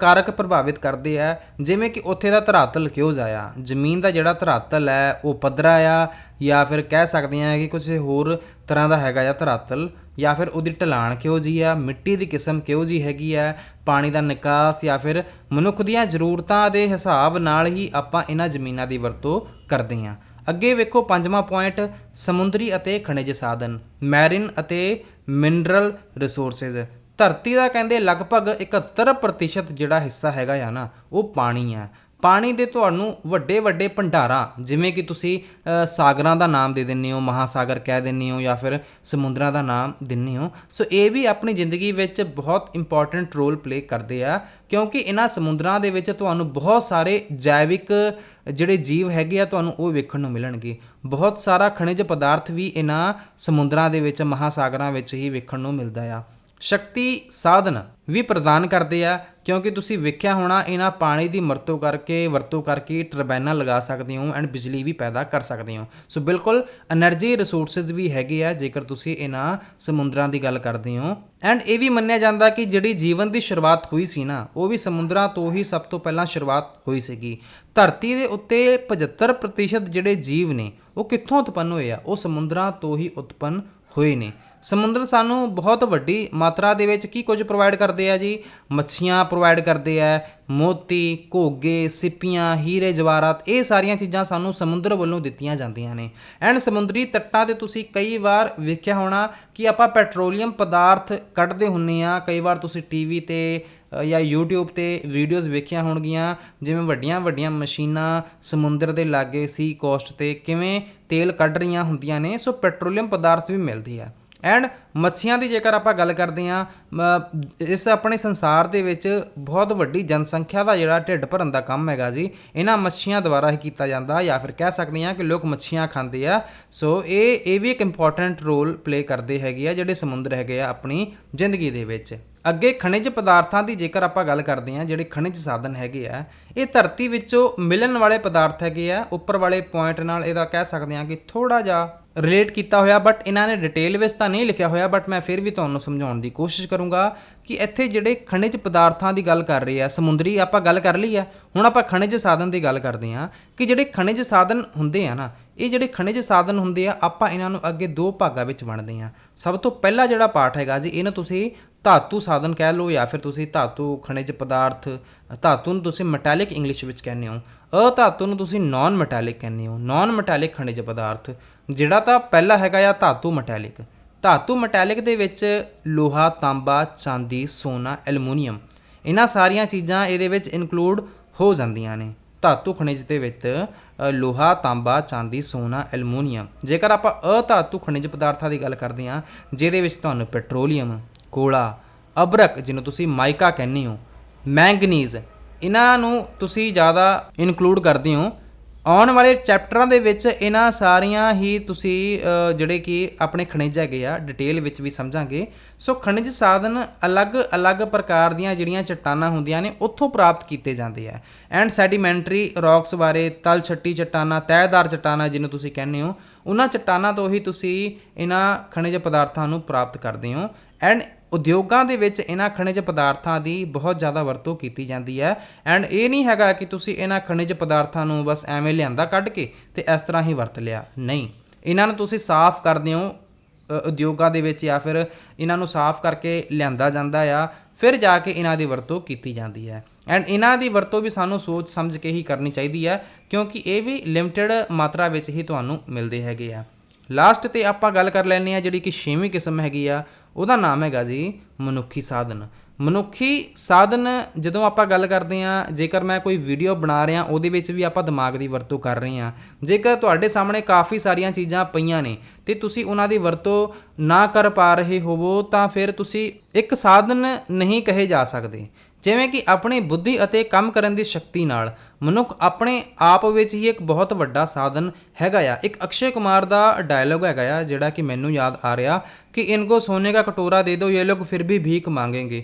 ਕਾਰਕ ਪ੍ਰਭਾਵਿਤ ਕਰਦੇ ਆ, ਜਿਵੇਂ ਕਿ ਉੱਥੇ ਦਾ ਧਰਾਤਲ ਕਿਉਂ ਜਾਇਆ? ਜ਼ਮੀਨ ਦਾ ਜਿਹੜਾ ਧਰਾਤਲ ਹੈ, ਉਹ ਪੱਧਰਾ ਆ, ਜਾਂ ਫਿਰ ਕਹਿ ਸਕਦੇ ਆ ਕਿ ਕੁਝ ਹੋਰ ਤਰ੍ਹਾਂ ਦਾ ਹੈਗਾ ਜਾਂ ਧਰਾਤਲ, ਜਾਂ ਫਿਰ ਉਹਦੀ ਢਲਾਣ ਕਿਹੋ ਜੀ ਆ, ਮਿੱਟੀ ਦੀ ਕਿਸਮ ਕਿਹੋ ਜੀ ਹੈਗੀ ਆ, ਪਾਣੀ ਦਾ ਨਿਕਾਸ, ਜਾਂ ਫਿਰ ਮਨੁੱਖ ਦੀਆਂ ਜ਼ਰੂਰਤਾਂ ਦੇ ਹਿਸਾਬ ਨਾਲ ਹੀ ਆਪਾਂ ਇਹਨਾਂ ਜ਼ਮੀਨਾਂ ਦੀ ਵਰਤੋਂ ਕਰਦੇ ਹਾਂ। ਅੱਗੇ ਵੇਖੋ ਪੰਜਵਾਂ ਪੁਆਇੰਟ ਸਮੁੰਦਰੀ ਅਤੇ ਖਣਿਜ ਸਾਧਨ ਮੈਰਿਨ ਅਤੇ ਮਿਨਰਲ ਰਿਸੋਰਸਸ ਧਰਤੀ ਦਾ ਕਹਿੰਦੇ ਲਗਭਗ 71% ਜਿਹੜਾ ਹਿੱਸਾ ਹੈਗਾ ਆ ਨਾ, ਉਹ ਪਾਣੀ ਆ। ਪਾਣੀ ਦੇ ਤੁਹਾਨੂੰ ਵੱਡੇ ਵੱਡੇ ਭੰਡਾਰਾਂ, ਜਿਵੇਂ ਕਿ ਤੁਸੀਂ ਸਾਗਰਾਂ ਦਾ ਨਾਮ ਦੇ ਦਿੰਦੇ ਹੋ, ਮਹਾਸਾਗਰ ਕਹਿ ਦਿੰਦੇ ਹੋ ਜਾਂ ਫਿਰ ਸਮੁੰਦਰਾਂ ਦਾ ਨਾਮ ਦਿੰਦੇ ਹੋ। ਸੋ ਇਹ ਵੀ ਆਪਣੀ ਜ਼ਿੰਦਗੀ ਵਿੱਚ ਬਹੁਤ ਇੰਪੋਰਟੈਂਟ ਰੋਲ ਪਲੇ ਕਰਦੇ ਆ, ਕਿਉਂਕਿ ਇਹਨਾਂ ਸਮੁੰਦਰਾਂ ਦੇ ਵਿੱਚ ਤੁਹਾਨੂੰ ਬਹੁਤ ਸਾਰੇ ਜੈਵਿਕ ਜਿਹੜੇ ਜੀਵ ਹੈਗੇ ਆ ਤੁਹਾਨੂੰ ਉਹ ਵੇਖਣ ਨੂੰ ਮਿਲਣਗੇ। ਬਹੁਤ ਸਾਰਾ ਖਣਿਜ ਪਦਾਰਥ ਵੀ ਇਹਨਾਂ ਸਮੁੰਦਰਾਂ ਦੇ ਵਿੱਚ, ਮਹਾਸਾਗਰਾਂ ਵਿੱਚ ਹੀ ਵੇਖਣ ਨੂੰ ਮਿਲਦਾ ਆ। ਸ਼ਕਤੀ ਸਾਧਨ ਵੀ ਪ੍ਰਦਾਨ ਕਰਦੇ ਆ, ਕਿਉਂਕਿ ਤੁਸੀਂ ਵੇਖਿਆ ਹੋਣਾ, ਇਹਨਾਂ ਪਾਣੀ ਦੀ ਵਰਤੋਂ ਕਰਕੇ ਵਰਤੋਂ ਕਰਕੇ ਟਰਬਾਈਨਾਂ ਲਗਾ ਸਕਦੇ ਹੋ ਐਂਡ ਬਿਜਲੀ ਵੀ ਪੈਦਾ ਕਰ ਸਕਦੇ ਹੋ। ਸੋ ਬਿਲਕੁਲ એનર્ਜੀ ਰਿਸੋਰਸਸ ਵੀ ਹੈਗੇ ਆ, ਜੇਕਰ ਤੁਸੀਂ ਇਹਨਾਂ ਸਮੁੰਦਰਾਂ ਦੀ ਗੱਲ ਕਰਦੇ ਹੋ। ਐਂਡ ਇਹ ਵੀ ਮੰਨਿਆ ਜਾਂਦਾ ਕਿ ਜਿਹੜੀ ਜੀਵਨ ਦੀ ਸ਼ੁਰੂਆਤ ਹੋਈ ਸੀ ਨਾ, ਉਹ ਵੀ ਸਮੁੰਦਰਾਂ ਤੋਂ ਹੀ ਸਭ ਤੋਂ ਪਹਿਲਾਂ ਸ਼ੁਰੂਆਤ ਹੋਈ ਸੀਗੀ। ਧਰਤੀ ਦੇ ਉੱਤੇ 75% ਜਿਹੜੇ ਜੀਵ ਨੇ, ਉਹ ਕਿੱਥੋਂ ਉਤਪੰਨ ਹੋਏ ਆ? ਉਹ ਸਮੁੰਦਰਾਂ ਤੋਂ ਹੀ ਉਤਪੰਨ ਹੋਏ ਨੇ। ਸਮੁੰਦਰ ਸਾਨੂੰ ਬਹੁਤ ਵੱਡੀ ਮਾਤਰਾ ਦੇ ਵਿੱਚ ਕੀ ਕੁਝ ਪ੍ਰੋਵਾਈਡ ਕਰਦੇ ਆ ਜੀ? ਮੱਛੀਆਂ ਪ੍ਰੋਵਾਈਡ ਕਰਦੇ ਆ, ਮੋਤੀ, ਘੋਗੇ, ਸਿੱਪੀਆਂ, ਹੀਰੇ, ਜਵਾਹਰਾਤ, ਇਹ ਸਾਰੀਆਂ ਚੀਜ਼ਾਂ ਸਾਨੂੰ ਸਮੁੰਦਰ ਵੱਲੋਂ ਦਿੱਤੀਆਂ ਜਾਂਦੀਆਂ ਨੇ। ਐਂਡ ਸਮੁੰਦਰੀ ਤੱਟਾਂ ਤੇ ਤੁਸੀਂ ਕਈ ਵਾਰ ਵੇਖਿਆ ਹੋਣਾ ਕਿ ਆਪਾਂ ਪੈਟਰੋਲੀਅਮ ਪਦਾਰਥ ਕੱਢਦੇ ਹੁੰਨੇ ਆ। ਕਈ ਵਾਰ ਤੁਸੀਂ ਟੀਵੀ ਤੇ ਜਾਂ YouTube ਤੇ ਵੀਡੀਓਜ਼ ਵੇਖੀਆਂ ਹੋਣਗੀਆਂ, ਜਿਵੇਂ ਵੱਡੀਆਂ ਵੱਡੀਆਂ ਮਸ਼ੀਨਾਂ ਸਮੁੰਦਰ ਦੇ ਲਾਗੇ ਸੀ ਕੋਸਟ ਤੇ ਕਿਵੇਂ ਤੇਲ ਕੱਢ ਰਹੀਆਂ ਹੁੰਦੀਆਂ ਨੇ। ਸੋ ਪੈਟਰੋਲੀਅਮ ਪਦਾਰਥ ਵੀ ਮਿਲਦੀ ਆ। ਐਂਡ ਮੱਛੀਆਂ ਦੀ ਜੇਕਰ ਆਪਾਂ ਗੱਲ ਕਰਦੇ ਆ ਇਸ ਆਪਣੇ ਸੰਸਾਰ ਦੇ ਵਿੱਚ ਬਹੁਤ ਵੱਡੀ ਜਨਸੰਖਿਆ ਦਾ ਜਿਹੜਾ ਢਿੱਡ ਭਰਨ ਦਾ ਕੰਮ ਹੈਗਾ ਜੀ, ਇਹਨਾਂ ਮੱਛੀਆਂ ਦੁਆਰਾ ਹੀ ਕੀਤਾ ਜਾਂਦਾ ਜਾਂ ਫਿਰ ਕਹਿ ਸਕਦੇ ਆ ਕਿ ਲੋਕ ਮੱਛੀਆਂ ਖਾਂਦੇ ਆ। ਸੋ ਇਹ ਇਹ ਵੀ ਇੱਕ ਇੰਪੋਰਟੈਂਟ ਰੋਲ ਪਲੇ ਕਰਦੇ ਹੈਗੇ ਆ ਜਿਹੜੇ ਸਮੁੰਦਰ ਹੈਗੇ ਆ ਆਪਣੀ ਜ਼ਿੰਦਗੀ ਦੇ ਵਿੱਚ। ਅੱਗੇ ਖਣਿਜ ਪਦਾਰਥਾਂ ਦੀ ਜੇਕਰ ਆਪਾਂ ਗੱਲ ਕਰਦੇ ਹਾਂ, ਜਿਹੜੇ ਖਣਿਜ ਸਾਧਨ ਹੈਗੇ ਆ, ਇਹ ਧਰਤੀ ਵਿੱਚੋਂ ਮਿਲਣ ਵਾਲੇ ਪਦਾਰਥ ਹੈਗੇ ਆ, ਉੱਪਰ ਵਾਲੇ ਪੁਆਇੰਟ ਨਾਲ ਇਹਦਾ ਕਹਿ ਸਕਦੇ ਹਾਂ ਕਿ ਥੋੜਾ ਜਿਹਾ ਰਿਲੇਟ ਕੀਤਾ ਹੋਇਆ ਬਟ ਇਹਨਾਂ ਨੇ ਡਿਟੇਲ ਵਿੱਚ ਤਾਂ ਨਹੀਂ ਲਿਖਿਆ ਹੋਇਆ ਬਟ ਮੈਂ ਫਿਰ ਵੀ ਤੁਹਾਨੂੰ ਸਮਝਾਉਣ ਦੀ ਕੋਸ਼ਿਸ਼ ਕਰੂੰਗਾ ਕਿ ਇੱਥੇ ਜਿਹੜੇ ਖਣਿਜ ਪਦਾਰਥਾਂ ਦੀ ਗੱਲ ਕਰ ਰਹੇ ਆ ਸਮੁੰਦਰੀ ਆਪਾਂ ਗੱਲ ਕਰ ਲਈ ਆ ਹੁਣ ਆਪਾਂ ਖਣਿਜ ਸਾਧਨ ਦੀ ਗੱਲ ਕਰਦੇ ਹਾਂ ਕਿ ਜਿਹੜੇ ਖਣਿਜ ਸਾਧਨ ਹੁੰਦੇ ਆ ਨਾ, ਇਹ ਜਿਹੜੇ ਖਣਿਜ ਸਾਧਨ ਹੁੰਦੇ ਆ, ਆਪਾਂ ਇਹਨਾਂ ਨੂੰ ਅੱਗੇ ਦੋ ਭਾਗਾਂ ਵਿੱਚ ਵੰਡਦੇ ਆ ਸਭ ਤੋਂ ਪਹਿਲਾ ਜਿਹੜਾ ਪਾਠ ਹੈਗਾ ਜੀ, ਇਹਨੂੰ ਤੁਸੀਂ ਧਾਤੂ ਸਾਧਨ ਕਹਿ ਲਓ ਜਾਂ ਫਿਰ ਤੁਸੀਂ ਧਾਤੂ ਖਣਿਜ ਪਦਾਰਥ, ਧਾਤੂ ਨੂੰ ਤੁਸੀਂ ਮੈਟੈਲਿਕ ਇੰਗਲਿਸ਼ ਵਿੱਚ ਕਹਿੰਦੇ ਹੋ। ਅਧਾਤੂ ਨੂੰ ਤੁਸੀਂ ਨਾਨ ਮੈਟੈਲਿਕ ਕਹਿੰਦੇ ਹੋ। ਨਾਨ ਮੈਟੈਲਿਕ ਖਣਿਜ ਪਦਾਰਥ। ਜਿਹੜਾ ਤਾਂ ਪਹਿਲਾ ਹੈਗਾ ਆ ਧਾਤੂ ਮੈਟੈਲਿਕ ਧਾਤੂ ਮੈਟੈਲਿਕ ਦੇ ਵਿੱਚ ਲੋਹਾ, ਤਾਂਬਾ, ਚਾਂਦੀ, ਸੋਨਾ ਐਲੂਮੀਨੀਅਮ ਇਹਨਾਂ ਸਾਰੀਆਂ ਚੀਜ਼ਾਂ ਇਹਦੇ ਵਿੱਚ ਇਨਕਲੂਡ ਹੋ ਜਾਂਦੀਆਂ ਨੇ। ਧਾਤੂ ਖਣਿਜ ਦੇ ਵਿੱਚ ਲੋਹਾ, ਤਾਂਬਾ, ਚਾਂਦੀ, ਸੋਨਾ ਐਲੂਮੀਨੀਅਮ ਜੇਕਰ ਆਪਾਂ ਅਧਾਤੂ ਖਣਿਜ ਪਦਾਰਥਾਂ ਦੀ ਗੱਲ ਕਰਦੇ ਹਾਂ, ਜਿਹਦੇ ਵਿੱਚ ਤੁਹਾਨੂੰ ਪੈਟਰੋਲੀਅਮ ਕੋਲਾ, ਅਬਰਕ ਜਿਹਨੂੰ ਤੁਸੀਂ ਮਾਈਕਾ ਕਹਿੰਦੇ ਹੋ ਮੈਂਗਨੀਜ਼ ਇਹਨਾਂ ਨੂੰ ਤੁਸੀਂ ਜ਼ਿਆਦਾ ਇਨਕਲੂਡ ਕਰਦੇ ਹੋ। ਆਉਣ ਵਾਲੇ ਚੈਪਟਰਾਂ ਦੇ ਵਿੱਚ ਇਹਨਾਂ ਸਾਰੀਆਂ ਹੀ ਤੁਸੀਂ ਜਿਹੜੇ ਕਿ ਆਪਣੇ ਖਣਿਜ ਹੈਗੇ ਆ, ਡਿਟੇਲ ਵਿੱਚ ਵੀ ਸਮਝਾਂਗੇ। ਸੋ ਖਣਿਜ ਸਾਧਨ ਅਲੱਗ-ਅਲੱਗ ਪ੍ਰਕਾਰ ਦੀਆਂ ਜਿਹੜੀਆਂ ਚਟਾਨਾਂ ਹੁੰਦੀਆਂ ਨੇ, ਉੱਥੋਂ ਪ੍ਰਾਪਤ ਕੀਤੇ ਜਾਂਦੇ ਆ। ਐਂਡ ਸੈਡੀਮੈਂਟਰੀ ਰੌਕਸ ਬਾਰੇ, ਤਲ ਛੱਟੀ ਚਟਾਨਾਂ ਤੈਅਦਾਰ ਚਟਾਨਾਂ ਜਿਹਨੂੰ ਤੁਸੀਂ ਕਹਿੰਦੇ ਹੋ, ਉਹਨਾਂ ਚਟਾਨਾਂ ਤੋਂ ਹੀ ਤੁਸੀਂ ਇਹਨਾਂ ਖਣਿਜ ਪਦਾਰਥਾਂ ਨੂੰ ਪ੍ਰਾਪਤ ਕਰਦੇ ਹੋ। ਐਂਡ ਉਦਯੋਗਾਂ ਦੇ ਵਿੱਚ ਇਹਨਾਂ ਖਣਿਜ ਪਦਾਰਥਾਂ ਦੀ ਬਹੁਤ ਜ਼ਿਆਦਾ ਵਰਤੋਂ ਕੀਤੀ ਜਾਂਦੀ ਹੈ। ਐਂਡ ਇਹ ਨਹੀਂ ਹੈਗਾ ਕਿ ਤੁਸੀਂ ਇਹਨਾਂ ਖਣਿਜ ਪਦਾਰਥਾਂ ਨੂੰ ਬਸ ਐਵੇਂ ਲਿਆਂਦਾ ਕੱਢ ਕੇ ਤੇ ਇਸ ਤਰ੍ਹਾਂ ਹੀ ਵਰਤ ਲਿਆ। ਨਹੀਂ। ਇਹਨਾਂ ਨੂੰ ਤੁਸੀਂ ਸਾਫ਼ ਕਰਦੇ ਹੋ ਉਦਯੋਗਾਂ ਦੇ ਵਿੱਚ ਜਾਂ ਫਿਰ ਇਹਨਾਂ ਨੂੰ ਸਾਫ਼ ਕਰਕੇ ਲਿਆਂਦਾ ਜਾਂਦਾ ਆ, ਫਿਰ ਜਾ ਕੇ ਇਹਨਾਂ ਦੀ ਵਰਤੋਂ ਕੀਤੀ ਜਾਂਦੀ ਹੈ। ਐਂਡ ਇਹਨਾਂ ਦੀ ਵਰਤੋਂ ਵੀ ਸਾਨੂੰ ਸੋਚ ਸਮਝ ਕੇ ਹੀ ਕਰਨੀ ਚਾਹੀਦੀ ਹੈ, ਕਿਉਂਕਿ ਇਹ ਵੀ ਲਿਮਟਿਡ ਮਾਤਰਾ ਵਿੱਚ ਹੀ ਤੁਹਾਨੂੰ ਮਿਲਦੇ ਹੈਗੇ ਆ। ਲਾਸਟ ਤੇ ਆਪਾਂ ਗੱਲ ਕਰ ਲੈਂਦੇ ਆ ਜਿਹੜੀ ਕਿ ਛੇਵੀਂ ਕਿਸਮ ਹੈਗੀ ਆ ਉਹਦਾ ਨਾਮ ਹੈਗਾ ਜੀ ਮਨੁੱਖੀ ਸਾਧਨ। ਮਨੁੱਖੀ ਸਾਧਨ ਜਦੋਂ ਆਪਾਂ ਗੱਲ ਕਰਦੇ ਆ ਜੇਕਰ ਮੈਂ ਕੋਈ ਵੀਡੀਓ ਬਣਾ ਰਿਹਾ, ਉਹਦੇ ਵਿੱਚ ਵੀ ਆਪਾਂ ਦਿਮਾਗ ਦੀ ਵਰਤੋਂ ਕਰ ਰਹੇ ਆ ਜੇਕਰ ਤੁਹਾਡੇ ਸਾਹਮਣੇ ਕਾਫੀ ਸਾਰੀਆਂ ਚੀਜ਼ਾਂ ਪਈਆਂ ਨੇ, ਤੇ ਤੁਸੀਂ ਉਹਨਾਂ ਦੀ ਵਰਤੋਂ ਨਾ ਕਰ ਪਾ ਰਹੇ ਹੋਵੋ, ਤਾਂ ਫਿਰ ਤੁਸੀਂ ਇੱਕ ਸਾਧਨ ਨਹੀਂ ਕਹੇ ਜਾ ਸਕਦੇ। ਜਿਵੇਂ ਕਿ ਆਪਣੀ ਬੁੱਧੀ ਅਤੇ ਕੰਮ ਕਰਨ ਦੀ ਸ਼ਕਤੀ ਨਾਲ, ਮਨੁੱਖ ਆਪਣੇ ਆਪ ਵਿੱਚ ਹੀ ਇੱਕ ਬਹੁਤ ਵੱਡਾ ਸਾਧਨ ਹੈਗਾ ਆ। ਇੱਕ ਅਕਸ਼ੇ ਕੁਮਾਰ ਦਾ ਡਾਇਲੋਗ ਹੈਗਾ ਆ, ਜਿਹੜਾ ਕਿ ਮੈਨੂੰ ਯਾਦ ਆ ਰਿਹਾ ਕਿ ਇਨਕੋ ਸੋਨੇ ਦਾ ਕਟੋਰਾ ਦੇ ਦਿਓ, ਇਹ ਲੋਕ ਫਿਰ ਵੀ ਭੀਖ ਮੰਗेंगे।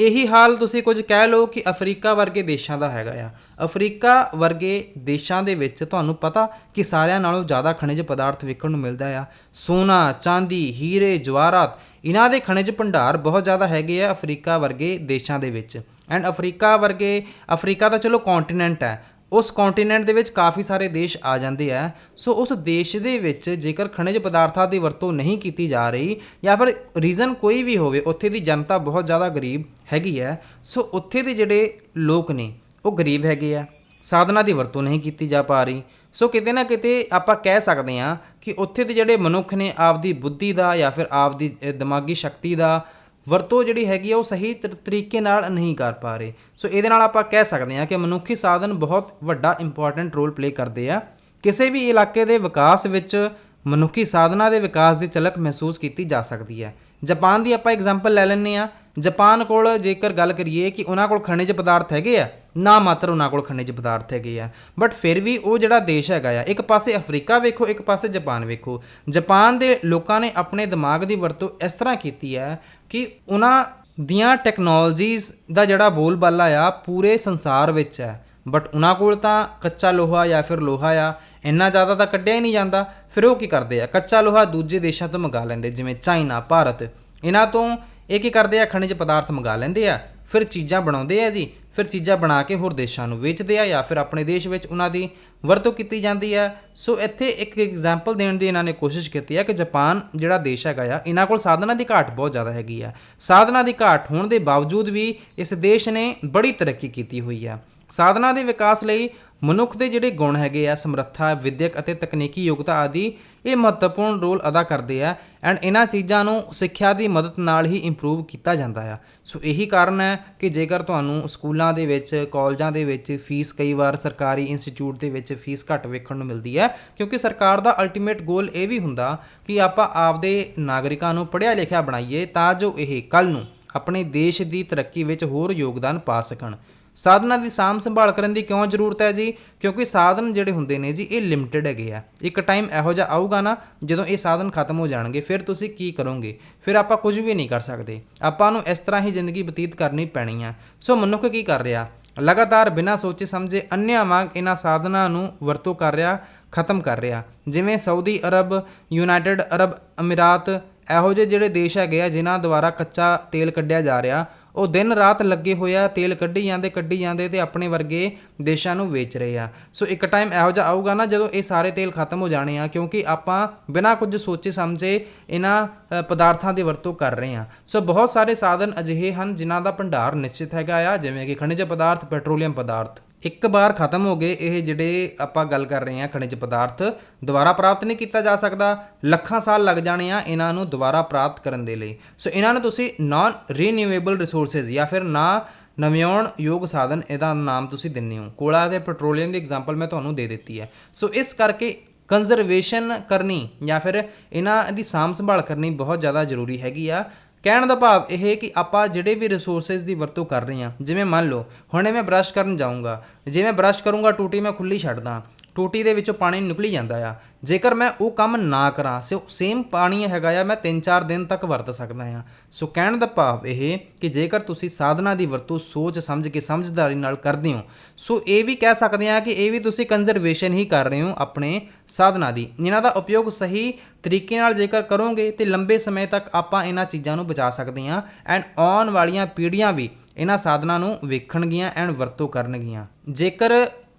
ਇਹੀ ਹਾਲ ਤੁਸੀਂ ਕੁਝ ਕਹਿ ਲਓ ਕਿ ਅਫਰੀਕਾ ਵਰਗੇ ਦੇਸ਼ਾਂ ਦਾ ਹੈਗਾ ਆ। ਅਫਰੀਕਾ ਵਰਗੇ ਦੇਸ਼ਾਂ ਦੇ ਵਿੱਚ ਤੁਹਾਨੂੰ ਪਤਾ ਕਿ ਸਾਰਿਆਂ ਨਾਲੋਂ ਜ਼ਿਆਦਾ ਖਣਿਜ ਪਦਾਰਥ ਵੇਖਣ ਨੂੰ ਮਿਲਦਾ ਆ। ਸੋਨਾ, ਚਾਂਦੀ, ਹੀਰੇ, ਜਵਾਹਰਾਤ, ਇਹਨਾਂ ਦੇ ਖਣਿਜ ਭੰਡਾਰ ਬਹੁਤ ਜ਼ਿਆਦਾ ਹੈਗੇ ਆ ਅਫਰੀਕਾ ਵਰਗੇ ਦੇਸ਼ਾਂ ਦੇ ਵਿੱਚ। ਐਂਡ ਅਫਰੀਕਾ ਵਰਗੇ, ਅਫਰੀਕਾ ਤਾਂ ਚਲੋ ਕੰਟੀਨੈਂਟ ਹੈ। ਉਸ ਕੰਟੀਨੈਂਟ ਦੇ ਵਿੱਚ ਕਾਫੀ ਸਾਰੇ ਦੇਸ਼ ਆ ਜਾਂਦੇ ਆ। ਸੋ ਉਸ ਦੇਸ਼ ਦੇ ਵਿੱਚ ਜੇਕਰ ਖਣਿਜ ਪਦਾਰਥਾਂ ਦੀ ਵਰਤੋਂ ਨਹੀਂ ਕੀਤੀ ਜਾ ਰਹੀ ਜਾਂ ਫਿਰ ਰੀਜ਼ਨ ਕੋਈ ਵੀ ਹੋਵੇ, ਉੱਥੇ ਦੀ ਜਨਤਾ ਬਹੁਤ ਜ਼ਿਆਦਾ ਗਰੀਬ ਹੈਗੀ ਹੈ। ਸੋ ਉੱਥੇ ਦੇ ਜਿਹੜੇ ਲੋਕ ਨੇ, ਉਹ ਗਰੀਬ ਹੈਗੇ ਆ। ਸਾਧਨਾਂ ਦੀ ਵਰਤੋਂ ਨਹੀਂ ਕੀਤੀ ਜਾ ਪਾ ਰਹੀ। ਸੋ ਕਿਤੇ ਨਾ ਕਿਤੇ ਆਪਾਂ ਕਹਿ ਸਕਦੇ ਹਾਂ ਕਿ ਉੱਥੇ ਦੇ ਜਿਹੜੇ ਮਨੁੱਖ ਨੇ, ਆਪਦੀ ਬੁੱਧੀ ਦਾ ਜਾਂ ਫਿਰ ਆਪਦੀ ਦਿਮਾਗੀ ਸ਼ਕਤੀ ਦਾ ਵਰਤੋਂ ਜਿਹੜੀ ਹੈਗੀ ਆ ਉਹ ਸਹੀ ਤਰ- ਤਰੀਕੇ ਨਾਲ ਨਹੀਂ ਕਰ ਪਾ ਰਹੇ। ਸੋ ਇਹਦੇ ਨਾਲ ਆਪਾਂ ਕਹਿ ਸਕਦੇ ਹਾਂ ਕਿ ਮਨੁੱਖੀ ਸਾਧਨ ਬਹੁਤ ਵੱਡਾ ਇੰਪੋਰਟੈਂਟ ਰੋਲ ਪਲੇ ਕਰਦੇ ਆ। ਕਿਸੇ ਵੀ ਇਲਾਕੇ ਦੇ ਵਿਕਾਸ ਵਿੱਚ ਮਨੁੱਖੀ ਸਾਧਨਾਂ ਦੇ ਵਿਕਾਸ ਦੀ ਝਲਕ ਮਹਿਸੂਸ ਕੀਤੀ ਜਾ ਸਕਦੀ ਹੈ। ਜਾਪਾਨ ਦੀ ਆਪਾਂ ਐਗਜ਼ਾਮਪਲ ਲੈ ਲੈਂਦੇ ਆ ਜਾਪਾਨ ਕੋਲ ਜੇਕਰ ਗੱਲ ਕਰੀਏ ਕਿ ਉਹਨਾਂ ਕੋਲ ਖਣਿਜ ਪਦਾਰਥ ਹੈਗੇ ਆ, ਨਾ ਮਾਤਰ ਉਹਨਾਂ ਕੋਲ ਖਣਿਜ ਪਦਾਰਥ ਹੈਗੇ ਆ। ਬਟ ਫਿਰ ਵੀ ਉਹ ਜਿਹੜਾ ਦੇਸ਼ ਹੈਗਾ ਆ, ਇੱਕ ਪਾਸੇ ਅਫਰੀਕਾ ਵੇਖੋ, ਇੱਕ ਪਾਸੇ ਜਾਪਾਨ ਵੇਖੋ। ਜਾਪਾਨ ਦੇ ਲੋਕਾਂ ਨੇ ਆਪਣੇ ਦਿਮਾਗ ਦੀ ਵਰਤੋਂ ਇਸ ਤਰ੍ਹਾਂ ਕੀਤੀ ਹੈ ਕਿ ਉਹਨਾਂ ਦੀਆਂ ਟੈਕਨੋਲੋਜੀਜ਼ ਦਾ ਜਿਹੜਾ ਬੋਲਬਾਲਾ ਆ, ਪੂਰੇ ਸੰਸਾਰ ਵਿੱਚ ਹੈ। ਬਟ ਉਹਨਾਂ ਕੋਲ ਤਾਂ ਕੱਚਾ ਲੋਹਾ ਜਾਂ ਫਿਰ ਲੋਹਾ ਆ, ਇੰਨਾ ਜ਼ਿਆਦਾ ਤਾਂ ਕੱਢਿਆ ਹੀ ਨਹੀਂ ਜਾਂਦਾ। ਫਿਰ ਉਹ ਕੀ ਕਰਦੇ ਆ? ਕੱਚਾ ਲੋਹਾ ਦੂਜੇ ਦੇਸ਼ਾਂ ਤੋਂ ਮੰਗਾ ਲੈਂਦੇ, ਜਿਵੇਂ ਚਾਈਨਾ, ਭਾਰਤ। ਇਹਨਾਂ ਤੋਂ ਇਹ ਕੀ ਕਰਦੇ ਆ? ਖਣਿਜ ਪਦਾਰਥ ਮੰਗਾ ਲੈਂਦੇ ਆ। ਫਿਰ ਚੀਜ਼ਾਂ ਬਣਾਉਂਦੇ ਆ ਜੀ। ਫਿਰ ਚੀਜ਼ਾਂ ਬਣਾ ਕੇ ਹੋਰ ਦੇਸ਼ਾਂ ਨੂੰ ਵੇਚਦੇ ਆ ਜਾਂ ਫਿਰ ਆਪਣੇ ਦੇਸ਼ ਵਿੱਚ ਉਹਨਾਂ ਦੀ ਵਰਤੋਂ ਕੀਤੀ ਜਾਂਦੀ ਹੈ ਸੋ ਇੱਥੇ ਇੱਕ ਐਗਜ਼ਾਮਪਲ ਦੇਣ ਦੀ ਇਹਨਾਂ ਨੇ ਕੋਸ਼ਿਸ਼ ਕੀਤੀ ਹੈ ਕਿ ਜਾਪਾਨ ਜਿਹੜਾ ਦੇਸ਼ ਹੈਗਾ ਆ, ਇਹਨਾਂ ਕੋਲ ਸਾਧਨਾਂ ਦੀ ਘਾਟ ਬਹੁਤ ਜ਼ਿਆਦਾ ਹੈਗੀ ਆ। ਸਾਧਨਾਂ ਦੀ ਘਾਟ ਹੋਣ ਦੇ ਬਾਵਜੂਦ ਵੀ ਇਸ ਦੇਸ਼ ਨੇ ਬੜੀ ਤਰੱਕੀ ਕੀਤੀ ਹੋਈ ਆ। ਸਾਧਨਾਂ ਦੇ ਵਿਕਾਸ ਲਈ ਮਨੁੱਖ ਦੇ ਜਿਹੜੇ ਗੁਣ ਹੈਗੇ ਆ, ਸਮਰੱਥਾ, ਵਿਦਿਅਕ ਅਤੇ ਤਕਨੀਕੀ ਯੋਗਤਾ ਆਦਿ ਇਹ ਮਹੱਤਵਪੂਰਨ ਰੋਲ ਅਦਾ ਕਰਦੇ ਆ ਐਂਡ ਇਹਨਾਂ ਚੀਜ਼ਾਂ ਨੂੰ ਸਿੱਖਿਆ ਦੀ ਮਦਦ ਨਾਲ ਹੀ ਇੰਪਰੂਵ ਕੀਤਾ ਜਾਂਦਾ ਆ। ਸੋ ਇਹੀ ਕਾਰਨ ਹੈ ਕਿ ਜੇਕਰ ਤੁਹਾਨੂੰ ਸਕੂਲਾਂ ਦੇ ਵਿੱਚ, ਕਾਲਜਾਂ ਦੇ ਵਿੱਚ ਫੀਸ ਕਈ ਵਾਰ ਸਰਕਾਰੀ ਇੰਸਟੀਚਿਊਟ ਦੇ ਵਿੱਚ ਫੀਸ ਘੱਟ ਵੇਖਣ ਨੂੰ ਮਿਲਦੀ ਹੈ, ਕਿਉਂਕਿ ਸਰਕਾਰ ਦਾ ਅਲਟੀਮੇਟ ਗੋਲ ਇਹ ਵੀ ਹੁੰਦਾ ਕਿ ਆਪਾਂ ਆਪਦੇ ਨਾਗਰਿਕਾਂ ਨੂੰ ਪੜ੍ਹਿਆ ਲਿਖਿਆ ਬਣਾਈਏ ਤਾਂ ਜੋ ਇਹ ਕੱਲ ਨੂੰ ਆਪਣੇ ਦੇਸ਼ ਦੀ ਤਰੱਕੀ ਵਿੱਚ ਹੋਰ ਯੋਗਦਾਨ ਪਾ ਸਕਣ। ਸਾਧਨਾਂ ਦੀ ਸਾਂਭ ਸੰਭਾਲ ਕਰਨ ਦੀ ਕਿਉਂ ਜ਼ਰੂਰਤ ਹੈ ਜੀ? ਕਿਉਂਕਿ ਸਾਧਨ ਜਿਹੜੇ ਹੁੰਦੇ ਨੇ ਜੀ, ਇਹ ਲਿਮਟਿਡ ਹੈਗੇ ਆ। ਇੱਕ ਟਾਈਮ ਇਹੋ ਜਿਹਾ ਆਊਗਾ ਨਾ, ਜਦੋਂ ਇਹ ਸਾਧਨ ਖਤਮ ਹੋ ਜਾਣਗੇ, ਫਿਰ ਤੁਸੀਂ ਕੀ ਕਰੋਗੇ? ਫਿਰ ਆਪਾਂ ਕੁਝ ਵੀ ਨਹੀਂ ਕਰ ਸਕਦੇ। ਆਪਾਂ ਨੂੰ ਇਸ ਤਰ੍ਹਾਂ ਹੀ ਜ਼ਿੰਦਗੀ ਬਤੀਤ ਕਰਨੀ ਪੈਣੀ ਆ। ਸੋ ਮਨੁੱਖ ਕੀ ਕਰ ਰਿਹਾ? ਲਗਾਤਾਰ ਬਿਨਾਂ ਸੋਚੇ ਸਮਝੇ ਅੰਨ੍ਹਿਆਂ ਵਾਂਗ ਇਹਨਾਂ ਸਾਧਨਾਂ ਨੂੰ ਵਰਤੋਂ ਕਰ ਰਿਹਾ, ਖਤਮ ਕਰ ਰਿਹਾ। ਜਿਵੇਂ ਸਾਊਦੀ ਅਰਬ, ਯੂਨਾਈਟਿਡ ਅਰਬ ਅਮੀਰਾਤ, ਇਹੋ ਜਿਹੇ ਜਿਹੜੇ ਦੇਸ਼ ਹੈਗੇ ਆ, ਜਿਨ੍ਹਾਂ ਦੁਆਰਾ ਕੱਚਾ ਤੇਲ ਕੱਢਿਆ ਜਾ ਰਿਹਾ ਉਹ ਦਿਨ ਰਾਤ ਲੱਗੇ ਹੋਇਆ ਤੇਲ ਕੱਢੀ ਜਾਂਦੇ ਕੱਢੀ ਜਾਂਦੇ ਤੇ ਆਪਣੇ ਵਰਗੇ ਦੇਸ਼ਾਂ ਨੂੰ ਵੇਚ ਰਹੇ ਆ। ਸੋ ਇੱਕ ਟਾਈਮ ਇਹੋ ਜਿਹਾ ਆਊਗਾ ਨਾ ਜਦੋਂ ਇਹ ਸਾਰੇ ਤੇਲ ਖਤਮ ਹੋ ਜਾਣੇ ਆ, ਕਿਉਂਕਿ ਆਪਾਂ ਬਿਨਾਂ ਕੁਝ ਸੋਚੇ ਸਮਝੇ ਇਹਨਾਂ ਪਦਾਰਥਾਂ ਦੀ ਵਰਤੋਂ ਕਰ ਰਹੇ ਆ। ਸੋ ਬਹੁਤ ਸਾਰੇ ਸਾਧਨ ਅਜਿਹੇ ਹਨ ਜਿਨ੍ਹਾਂ ਦਾ ਭੰਡਾਰ ਨਿਸ਼ਚਿਤ ਹੈਗਾ ਆ, ਜਿਵੇਂ ਕਿ ਖਣਿਜ ਪਦਾਰਥ, ਪੈਟਰੋਲੀਅਮ ਪਦਾਰਥ। ਇੱਕ ਵਾਰ ਖਤਮ ਹੋ ਗਏ ਇਹ ਜਿਹੜੇ ਆਪਾਂ ਗੱਲ ਕਰ ਰਹੇ ਹਾਂ ਖਣਿਜ ਪਦਾਰਥ, ਦੁਬਾਰਾ ਪ੍ਰਾਪਤ ਨਹੀਂ ਕੀਤਾ ਜਾ ਸਕਦਾ। ਲੱਖਾਂ ਸਾਲ ਲੱਗ ਜਾਣੇ ਆ ਇਹਨਾਂ ਨੂੰ ਦੁਬਾਰਾ ਪ੍ਰਾਪਤ ਕਰਨ ਦੇ ਲਈ। ਸੋ ਇਹਨਾਂ ਨੂੰ ਤੁਸੀਂ ਨਾਨ ਰੀਨਿਊਏਬਲ ਰਿਸੋਰਸਸ ਜਾਂ ਫਿਰ ਨਾ ਨਵਿਆਉਣ ਯੋਗ ਸਾਧਨ ਇਹਦਾ ਨਾਮ ਤੁਸੀਂ ਦਿੰਦੇ ਹੋ। ਕੋਲਾ ਤੇ ਪੈਟਰੋਲੀਅਮ ਦੀ ਐਗਜ਼ਾਮਪਲ ਮੈਂ ਤੁਹਾਨੂੰ ਦੇ ਦਿੱਤੀ ਹੈ। ਸੋ ਇਸ ਕਰਕੇ ਕੰਜ਼ਰਵੇਸ਼ਨ ਕਰਨੀ ਜਾਂ ਫਿਰ ਇਹਨਾਂ ਦੀ ਸਾਂਭ ਸੰਭਾਲ ਕਰਨੀ ਬਹੁਤ ਜ਼ਿਆਦਾ ਜ਼ਰੂਰੀ ਹੈਗੀ ਆ। ਕਹਿਣ ਦਾ ਭਾਵ ਇਹ ਕਿ ਆਪਾਂ ਜਿਹੜੇ ਵੀ ਰਿਸੋਰਸਸ ਦੀ ਵਰਤੋਂ ਕਰ ਰਹੇ ਹਾਂ, ਜਿਵੇਂ ਮੰਨ ਲਓ, ਹੁਣੇ ਮੈਂ ਬ੍ਰਸ਼ ਕਰਨ ਜਾਊਂਗਾ, ਜੇ ਮੈਂ ਬ੍ਰਸ਼ ਕਰੂੰਗਾ ਟੂਟੀ, ਮੈਂ ਖੁੱਲੀ ਛੱਡਦਾ ਟੂਟੀ ਦੇ ਵਿੱਚੋਂ ਪਾਣੀ ਨਿਕਲੀ ਜਾਂਦਾ ਆ। ਜੇਕਰ ਮੈਂ ਉਹ ਕੰਮ ਨਾ ਕਰਾਂ, ਸੋ ਸੇਮ ਪਾਣੀ ਹੈਗਾ ਆ, ਮੈਂ 3-4 ਦਿਨ ਤੱਕ ਵਰਤ ਸਕਦਾ ਆ। ਸੋ ਕਹਿਣ ਦਾ ਭਾਵ ਇਹ ਕਿ ਜੇਕਰ ਤੁਸੀਂ ਸਾਧਨਾ ਦੀ ਵਰਤੋਂ ਸੋਚ ਸਮਝ ਕੇ ਸਮਝਦਾਰੀ ਨਾਲ ਕਰਦੇ ਹੋ, ਸੋ ਇਹ ਵੀ ਕਹਿ ਸਕਦੇ ਆ ਕਿ ਇਹ ਵੀ ਤੁਸੀਂ ਕੰਜ਼ਰਵੇਸ਼ਨ ਹੀ ਕਰ ਰਹੇ ਹੋ ਆਪਣੇ ਸਾਧਨਾ ਦੀ। ਇਹਨਾਂ ਦਾ ਉਪਯੋਗ ਸਹੀ ਤਰੀਕੇ ਨਾਲ ਜੇਕਰ ਕਰੋਗੇ, ਤੇ ਲੰਬੇ ਸਮੇਂ ਤੱਕ ਆਪਾਂ ਇਹਨਾਂ ਚੀਜ਼ਾਂ ਨੂੰ ਬਚਾ ਸਕਦੇ ਹਾਂ ਐਂਡ ਆਉਣ ਵਾਲੀਆਂ ਪੀੜ੍ਹੀਆਂ ਵੀ ਇਹਨਾਂ ਸਾਧਨਾਂ ਨੂੰ ਵੇਖਣਗੀਆਂ ਐਂਡ ਵਰਤੋਂ ਕਰਨਗੀਆਂ। ਜੇਕਰ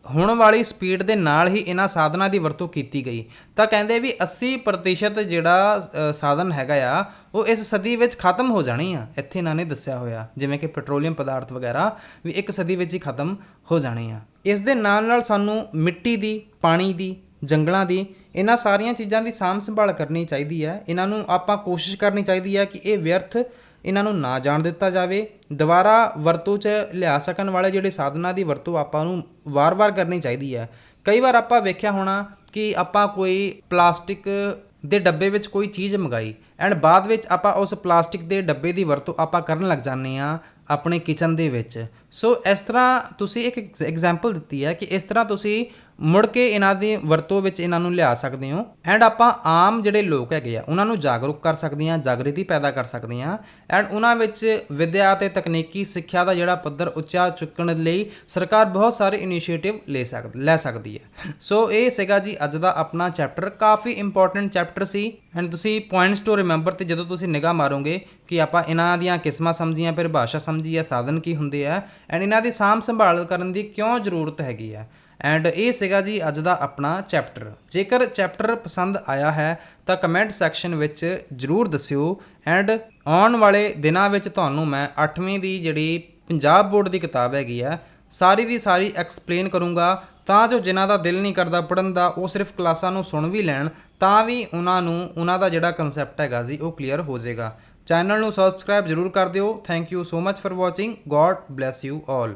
ਹੁਣ ਵਾਲੀ ਸਪੀਡ ਦੇ ਨਾਲ ਹੀ ਇਹਨਾਂ ਸਾਧਨਾਂ ਦੀ ਵਰਤੋਂ ਕੀਤੀ ਗਈ। ਤਾਂ ਕਹਿੰਦੇ ਵੀ 80% ਜਿਹੜਾ ਸਾਧਨ ਹੈਗਾ ਆ, ਉਹ ਇਸ ਸਦੀ ਵਿੱਚ ਖਤਮ ਹੋ ਜਾਣੀ ਆ। ਇੱਥੇ ਇਹਨਾਂ ਨੇ ਦੱਸਿਆ ਹੋਇਆ, ਜਿਵੇਂ ਕਿ ਪੈਟਰੋਲੀਅਮ ਪਦਾਰਥ ਵਗੈਰਾ ਵੀ ਇੱਕ ਸਦੀ ਵਿੱਚ ਹੀ ਖਤਮ ਹੋ ਜਾਣੇ ਆ। ਇਸ ਦੇ ਨਾਲ ਨਾਲ ਸਾਨੂੰ ਮਿੱਟੀ ਦੀ, ਪਾਣੀ ਦੀ, ਜੰਗਲਾਂ ਦੀ, ਇਹਨਾਂ ਸਾਰੀਆਂ ਚੀਜ਼ਾਂ ਦੀ ਸਾਂਭ ਸੰਭਾਲ ਕਰਨੀ ਚਾਹੀਦੀ ਹੈ ਇਹਨਾਂ ਨੂੰ ਆਪਾਂ ਕੋਸ਼ਿਸ਼ ਕਰਨੀ ਚਾਹੀਦੀ ਹੈ ਕਿ ਇਹ ਵਿਅਰਥ ਇਹਨਾਂ ਨੂੰ ਨਾ ਜਾਣ ਦਿੱਤਾ ਜਾਵੇ, ਦੁਬਾਰਾ ਵਰਤੋਂ 'ਚ ਲਿਆ ਸਕਣ ਵਾਲੇ ਜਿਹੜੇ ਸਾਧਨਾਂ ਦੀ ਵਰਤੋਂ ਆਪਾਂ ਨੂੰ ਵਾਰ-ਵਾਰ ਕਰਨੀ ਚਾਹੀਦੀ ਹੈ। ਕਈ ਵਾਰ ਆਪਾਂ ਵੇਖਿਆ ਹੋਣਾ ਕਿ ਆਪਾਂ ਕੋਈ ਪਲਾਸਟਿਕ ਦੇ ਡੱਬੇ ਵਿੱਚ ਕੋਈ ਚੀਜ਼ ਮੰਗਾਈ, ਐਂਡ ਬਾਅਦ ਵਿੱਚ ਆਪਾਂ ਉਸ ਪਲਾਸਟਿਕ ਦੇ ਡੱਬੇ ਦੀ ਵਰਤੋਂ ਆਪਾਂ ਕਰਨ ਲੱਗ ਜਾਂਦੇ ਆ ਆਪਣੇ ਕਿਚਨ ਦੇ ਵਿੱਚ। ਸੋ ਇਸ ਤਰ੍ਹਾਂ ਤੁਸੀਂ ਇੱਕ ਐਗਜ਼ਾਮਪਲ ਦਿੱਤੀ ਹੈ ਕਿ ਇਸ ਤਰ੍ਹਾਂ ਤੁਸੀਂ ਮੁੜ ਕੇ ਇਹਨਾਂ ਦੀ ਵਰਤੋਂ ਵਿੱਚ ਇਹਨਾਂ ਨੂੰ ਲਿਆ ਸਕਦੇ ਹੋ। ਐਂਡ ਆਪਾਂ ਆਮ ਜਿਹੜੇ ਲੋਕ ਹੈਗੇ ਆ, ਉਹਨਾਂ ਨੂੰ ਜਾਗਰੂਕ ਕਰ ਸਕਦੇ ਹਾਂ, ਜਾਗਰਿਤੀ ਪੈਦਾ ਕਰ ਸਕਦੇ ਹਾਂ। ਐਂਡ ਉਹਨਾਂ ਵਿੱਚ ਵਿਦਿਆ ਤੇ ਤਕਨੀਕੀ ਸਿੱਖਿਆ ਦਾ ਜਿਹੜਾ ਪੱਧਰ ਉੱਚਾ ਚੁੱਕਣ ਲਈ ਸਰਕਾਰ ਬਹੁਤ ਸਾਰੇ ਇਨੀਸ਼ੀਏਟਿਵ ਲੈ ਸਕਦੀ ਲੈ ਸਕਦੀ ਹੈ। ਸੋ ਇਹ ਸੀਗਾ ਜੀ ਅੱਜ ਦਾ ਆਪਣਾ ਚੈਪਟਰ ਕਾਫੀ ਇੰਪੋਰਟੈਂਟ ਚੈਪਟਰ ਸੀ। ਐਂਡ ਤੁਸੀਂ ਪੁਆਇੰਟਸ ਟੂ ਰਿਮੈਂਬਰ ਤੇ ਜਦੋਂ ਤੁਸੀਂ ਨਿਗਾਹ ਮਾਰੋਗੇ ਕਿ ਆਪਾਂ ਇਹਨਾਂ ਦੀਆਂ ਕਿਸਮਾਂ ਸਮਝੀਆਂ, ਫਿਰ ਭਾਸ਼ਾ ਸਮਝੀ ਆ ਸਾਧਨ ਕੀ ਹੁੰਦੇ ਆ। ਐਂਡ ਇਹਨਾਂ ਦੀ ਸਾਂਭ ਸੰਭਾਲ ਕਰਨ ਦੀ ਕਿਉਂ ਜ਼ਰੂਰਤ ਹੈਗੀ ਆ? ਐਂਡ ਇਹ ਸੀਗਾ ਜੀ ਅੱਜ ਦਾ ਆਪਣਾ ਚੈਪਟਰ ਜੇਕਰ ਚੈਪਟਰ ਪਸੰਦ ਆਇਆ ਹੈ, ਤਾਂ ਕਮੈਂਟ ਸੈਕਸ਼ਨ ਵਿੱਚ ਜਰੂਰ ਦੱਸਿਓ। ਐਂਡ ਆਉਣ ਵਾਲੇ ਦਿਨਾਂ ਵਿੱਚ ਤੁਹਾਨੂੰ ਮੈਂ 8ਵੀਂ ਦੀ ਜਿਹੜੀ ਪੰਜਾਬ ਬੋਰਡ ਦੀ ਕਿਤਾਬ ਹੈਗੀ ਆ, ਸਾਰੀ ਦੀ ਸਾਰੀ ਐਕਸਪਲੇਨ ਕਰੂੰਗਾ। ਤਾਂ ਜੋ ਜਿਨ੍ਹਾਂ ਦਾ ਦਿਲ ਨਹੀਂ ਕਰਦਾ ਪੜਨ ਦਾ, ਉਹ ਸਿਰਫ ਕਲਾਸਾਂ ਨੂੰ ਸੁਣ ਵੀ ਲੈਣ, ਤਾਂ ਵੀ ਉਹਨਾਂ ਨੂੰ, ਉਹਨਾਂ ਦਾ ਜਿਹੜਾ ਕਨਸੈਪਟ ਹੈਗਾ ਜੀ, ਉਹ ਕਲੀਅਰ ਹੋ ਜਾਏਗਾ। ਚੈਨਲ ਨੂੰ ਸਬਸਕ੍ਰਾਈਬ ਜ਼ਰੂਰ ਕਰ ਦਿਓ। Thank you so much for watching God bless you all